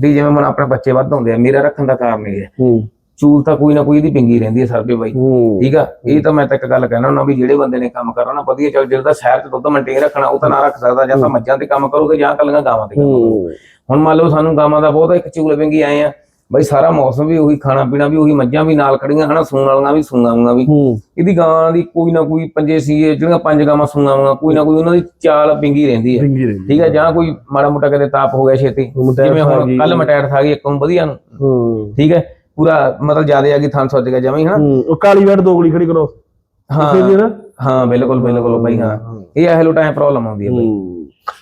ਵੀ ਜਿਵੇਂ ਹੁਣ ਆਪਣੇ ਬੱਚੇ ਵੱਧ ਹੁੰਦੇ ਆ ਮੇਰਾ ਰੱਖਣ ਦਾ ਕਾਰਨ ਇਹ ਹੈ। ਹੂੰ। ਚੂਲ ਤਾਂ ਕੋਈ ਨਾ ਕੋਈ ਇਹਦੀ ਪਿੰਗੀ ਰਹਿੰਦੀ ਹੈ ਸਰਬੇ ਬਾਈ। ਹੂੰ। ਠੀਕ ਆ? ਇਹ ਤਾਂ ਮੈਂ ਤਾਂ ਇੱਕ ਗੱਲ ਕਹਿਣਾ ਹੁੰਦਾ ਵੀ ਜਿਹੜੇ ਬੰਦੇ ਨੇ ਕੰਮ ਕਰਨਾ ਵਧੀਆ ਚੱਲ ਜਿਹੜਾ ਸ਼ਹਿਰ 'ਚ ਦੁੱਧ ਮੇਨਟੇਨ ਰੱਖਣਾ ਉਹ ਤਾਂ ਨਾ ਰੱਖ ਸਕਦਾ ਜਾਂ ਤਾਂ ਮੱਝਾਂ ਤੇ ਕੰਮ ਕਰੋਗੇ ਜਾਂ ਕੱਲੀਆਂ ਗਾਵਾਂ ਤੇ ਕੰਮ ਕਰੋਗੇ। ਹੂੰ। ਹੁਣ ਮੰਨ ਲਓ ਸਾਨੂੰ ਗਾਵਾਂ ਦਾ ਬਹੁਤ ਇੱਕ ਚੂਲ ਪਿੰਗੀ ਆਏ ਆ। ਬਈ ਸਾਰਾ ਮੌਸਮ ਵੀ ਉਹੀ ਖਾਣਾ ਪੀਣਾ ਵੀ ਉਹੀ ਮੱਝਾਂ ਵੀ ਨਾਲ ਖੜੀਆਂ ਹਨਾ? ਸੂਣ ਵਾਲੀਆਂ ਵੀ ਸੂਣਾਂ ਵਾਲੀਆਂ ਵੀ। ਹੂੰ। ਇਹਦੀ ਗਾਂ ਦੀ ਕੋਈ ਨਾ ਕੋਈ ਪੰਜੇ ਸੀਏ ਜਿਹੜੀਆਂ ਪੰਜ ਗਾਵਾਂ ਸੂਣਾਂ ਵਾਲੀਆਂ ਕੋਈ ਨਾ ਕੋਈ ਉਹਨਾਂ ਦੀ ਚਾਲ ਪਿੰਗੀ ਰਹਿੰਦੀ ਹੈ। ਠੀਕ ਹੈ। ਜਾਂ ਕੋਈ ਮਾੜਾ ਮੋਟਾ ਕਿਤੇ ਤਾਪ ਹੋ ਗਿਆ ਛੇਤੀ। ਮਟੈਰਸ ਜਿਵੇਂ ਆ ਹੁਣ ਗਈ। ਕੱਲ ਮਟੈਰ ਖਾ ਗਈ ਇੱਕ ਨੂੰ ਵਧੀਆ ਨੂੰ। ਹੂੰ। ਠੀਕ ਹੈ? ਪੂਰਾ ਮਤਲਬ ਜ਼ਿਆਦਾ ਆ ਗਈ ਥਾਂ ਸੋਚ ਗਿਆ ਜਮੀ ਹਨਾ? ਹੂੰ ਉਹ ਕਾਲੀ ਵੈਟ ਦੋਗਲੀ ਖੜੀ ਕਰੋ। ਹਾਂ। ਹੈ ਨਾ? ਹਾਂ ਬਿਲਕੁਲ ਬਿਲਕੁਲ ਬਈ ਹਾਂ। ਇਹ ਇਹੋ ਟਾਈਮ ਪ੍ਰੋਬਲਮ ਆਉਂਦੀ ਹੈ ਬਈ।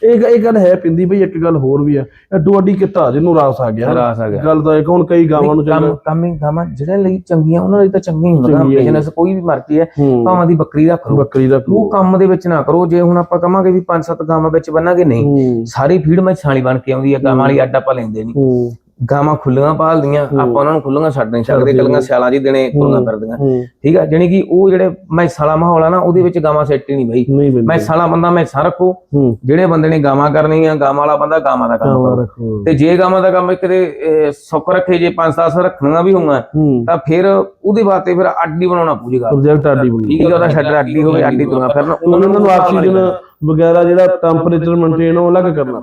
ਇਹ ਇਹ ਗੱਲ ਹੈ ਪਿੰਦੀ ਬਈ ਇੱਕ ਗੱਲ ਹੋਰ ਵੀ ਆ। ਅੱਡੋ ਅੱਡੀ ਕਿੱਤਾ ਜਿਹਨੂੰ ਰਾਸ ਆ ਗਿਆ। ਰਾਸ ਆ ਗਿਆ। ਗੱਲ ਤਾਂ ਇੱਕ ਹੁਣ ਕਈ ਗਾਵਾਂ ਨੂੰ ਕੰਮ ਕੰਮ ਹੀ ਗਾਵਾਂ ਜਿਹੜੇ ਲਈ ਚੰਗੀਆਂ ਉਹਨਾਂ ਲਈ ਤਾਂ ਚੰਗੀ ਹੁੰਦਾ ਹੀ। ਬਿਜ਼ਨਸ ਕੋਈ ਵੀ ਮਰਜ਼ੀ ਹੈ ਹੂੰ। ਭਾਵਾਂ ਦੀ ਬੱਕਰੀ ਰੱਖ ਲਓ ਬੱਕਰੀ ਦਾ ਉਹ ਕੰਮ ਦੇ ਵਿੱਚ ਨਾ ਕਰੋ। ਜੇ ਹੁਣ ਆਪਾਂ ਕਵਾਂਗੇ ਵੀ ਪੰਜ ਸੱਤ ਗਾਵਾਂ ਵਿੱਚ ਬੰਨਾਂਗੇ ਨਹੀਂ। ਹੂੰ। ਸਾਰੀ ਫੀਡ ਮੈਂ ਛਾਲੀ ਬਣ ਕੇ ਆਉਂਦੀ ਹੈ ਗਾਵਾਂ ਵਾਲੀ ਅੱਡ ਆਪਾਂ ਲੈਂਦੇ ਨਹੀਂ। ਹੂੰ। ਗਾਵਾਂ ਖੁੱਲੀਆਂ ਪਾਲਦੀਆਂ ਆਪਾਂ ਉਹਨਾਂ ਨੂੰ ਖੁੱਲੀਆਂ ਛੱਡ ਨਹੀਂ ਸਕਦੇ ਕੱਲੀਆਂ ਸਿਆਲਾਂ ਜੀ ਦਿਨੇ ਤੁਰੀਆਂ ਫਿਰਦੀਆਂ। ਠੀਕ ਆ ਜਾਣੀ ਕਿ ਉਹ ਜਿਹੜੇ ਮੈਸਾਂ ਵਾਲਾ ਮਾਹੌਲ ਆ ਨਾ ਉਹਦੇ ਵਿੱਚ ਗਾਵਾਂ ਸੈੱਟ ਹੀ ਨਹੀਂ ਬਈ। ਨਹੀਂ ਬਿਲਕੁਲ ਮੈਸਾਂ ਵਾਲਾ ਬੰਦਾ ਮੈਸਾਂ ਰੱਖੋ। ਜਿਹੜੇ ਬੰਦੇ ਨੇ ਗਾਵਾਂ ਕਰਨੀਆਂ ਗਾਵਾਂ ਵਾਲਾ ਬੰਦਾ ਗਾਵਾਂ ਦਾ ਕੰਮ ਕਰੋ। ਤੇ ਜੇ ਗਾਵਾਂ ਦਾ ਕੰਮ ਕਿਤੇ ਸੁੱਕ ਰੱਖੇ ਜੇ 5-10 ਰੱਖਣੀਆਂ ਵੀ ਹੋਊਗਾ ਹੂੰ। ਤਾਂ ਫਿਰ ਉਹਦੇ ਵਾਸਤੇ ਫਿਰ ਅੱਡੀ ਬਣਾਉਣਾ ਪੂਜੇਗਾ ਪ੍ਰੋਜੈਕਟ ਆਡੀ ਠੀਕ ਹੈ ਉਹਦਾ ਸ਼ਟਰ ਅੱਡੀ ਹੋਵੇ ਅੱਡੀ ਤੁਰਨਾ ਫਿਰਨ। ਉਹਨਾਂ ਨੂੰ ਆਕਸੀਜਨ ਵਗੈਰਾ ਜਿਹੜਾ ਟੈਂਪਰੇਚਰ ਮੇਨਟੇਨ ਉਹ ਅਲੱਗ ਕਰਨਾ।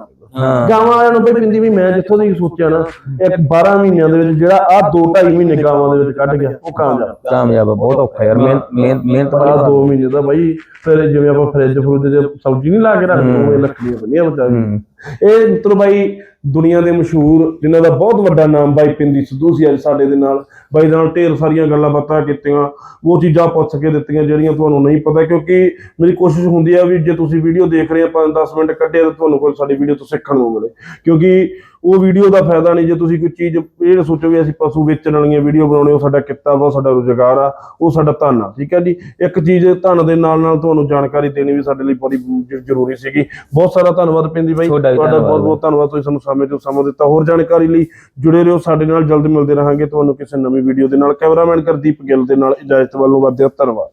ਗਾਵਾਂ ਵਾਲਿਆਂ ਨੂੰ ਬਈ ਪਿੰਦੀ ਵੀ ਮੈਂ ਜਿੱਥੋਂ ਦੀ ਸੋਚਿਆ ਨਾ ਇੱਕ 12 ਮਹੀਨਿਆਂ ਦੇ ਵਿੱਚ ਜਿਹੜਾ ਆ 2 2.5 ਮਹੀਨੇ ਗਾਵਾਂ ਦੇ ਵਿੱਚ ਕੱਢ ਗਿਆ ਉਹ ਕਾਮਯਾਬ। ਕਾਮਯਾਬ ਬਹੁਤ ਔਖਾ ਯਾਰ ਮਿਹਨਤ ਮਿਹਨਤ ਆ। 2 ਮਹੀਨੇ ਦਾ ਬਾਈ ਫਿਰ ਜਿਵੇਂ ਆਪਾਂ ਫ੍ਰਿਜ ਫਰੂਜ ਦੇ ਸਬਜ਼ੀ ਨਹੀਂ ਲਾ ਕੇ ਰੱਖਦੇ ਉਹ ਲੱਕੜੀਆਂ ਬੰਨੀਆਂ ਹੂੰ। ਇਹ ਮਿੱਤਰ ਬਾਈ ਦੁਨੀਆ ਦੇ ਮਸ਼ਹੂਰ, ਜਿਨ੍ਹਾਂ ਦਾ ਬਹੁਤ ਵੱਡਾ ਨਾਮ ਬਾਈ ਪਿੰਦੀ ਸਿੱਧੂ ਸੀ ਅੱਜ ਸਾਡੇ ਦੇ ਨਾਲ, ਬਾਈ ਦੇ ਨਾਲ ਢੇਰ ਸਾਰੀਆਂ ਗੱਲਾਂ ਬਾਤਾਂ ਕੀਤੀਆਂ, ਉਹ ਚੀਜ਼ਾਂ ਪੁੱਛ ਕੇ ਦਿੱਤੀਆਂ ਜਿਹੜੀਆਂ ਤੁਹਾਨੂੰ ਨਹੀਂ ਪਤਾ, ਕਿਉਂਕਿ ਮੇਰੀ ਕੋਸ਼ਿਸ਼ ਹੁੰਦੀ ਆ ਵੀ ਜੇ ਤੁਸੀਂ ਵੀਡੀਓ ਦੇਖ ਰਹੇ ਆ 5-10 ਮਿੰਟ ਕੱਢੇ ਤਾਂ ਤੁਹਾਨੂੰ ਕੋਈ ਸਾਡੀ ਵੀਡੀਓ ਤੋਂ ਸਿੱਖਣ ਨੂੰ ਮਿਲੇ। ਕਿਉਂਕਿ ਉਹ ਵੀਡੀਓ ਦਾ ਫਾਇਦਾ ਨਹੀਂ ਜੇ ਤੁਸੀਂ ਕੋਈ ਚੀਜ਼ ਇਹ ਨਾ ਸੋਚੋ ਵੀ ਅਸੀਂ ਪਸ਼ੂ ਵੇਚਣ ਵਾਲੀਆਂ ਵੀਡੀਓ ਬਣਾਉਣੇ ਉਹ ਸਾਡਾ ਕਿੱਤਾ ਵਾ ਸਾਡਾ ਰੁਜ਼ਗਾਰ ਆ ਉਹ ਸਾਡਾ ਧਨ ਆ ਠੀਕ ਹੈ ਜੀ? ਇੱਕ ਚੀਜ਼ ਧਨ ਦੇ ਨਾਲ ਨਾਲ ਤੁਹਾਨੂੰ ਜਾਣਕਾਰੀ ਦੇਣੀ ਵੀ ਸਾਡੇ ਲਈ ਬੜੀ ਜ਼ਰੂਰੀ ਸੀਗੀ। ਬਹੁਤ ਸਾਰਾ ਧੰਨਵਾਦ ਪਿੰਦੀ ਬਾਈ। ਤੁਹਾਡਾ ਬਹੁਤ ਬਹੁਤ ਧੰਨਵਾਦ ਤੁਸੀਂ ਸਾਨੂੰ ਸਮੇਂ ਤੋਂ ਸਮਾਂ ਦਿੱਤਾ। ਹੋਰ ਜਾਣਕਾਰੀ ਲਈ ਜੁੜੇ ਰਹੋ ਸਾਡੇ ਨਾਲ ਜਲਦ ਮਿਲਦੇ ਰਹਾਂਗੇ। ਤੁਹਾਨੂੰ ਕਿਸੇ ਨਵੀਂ ਵੀਡੀਓ ਦੇ ਨਾਲ। ਕੈਮਰਾਮੈਨ ਗੁਰਦੀਪ ਗਿੱਲ ਦੇ ਨਾਲ ਇਜਾਜ਼ਤ ਵੱਲੋਂ ਵੱਧਿਆ ਧੰਨਵਾਦ।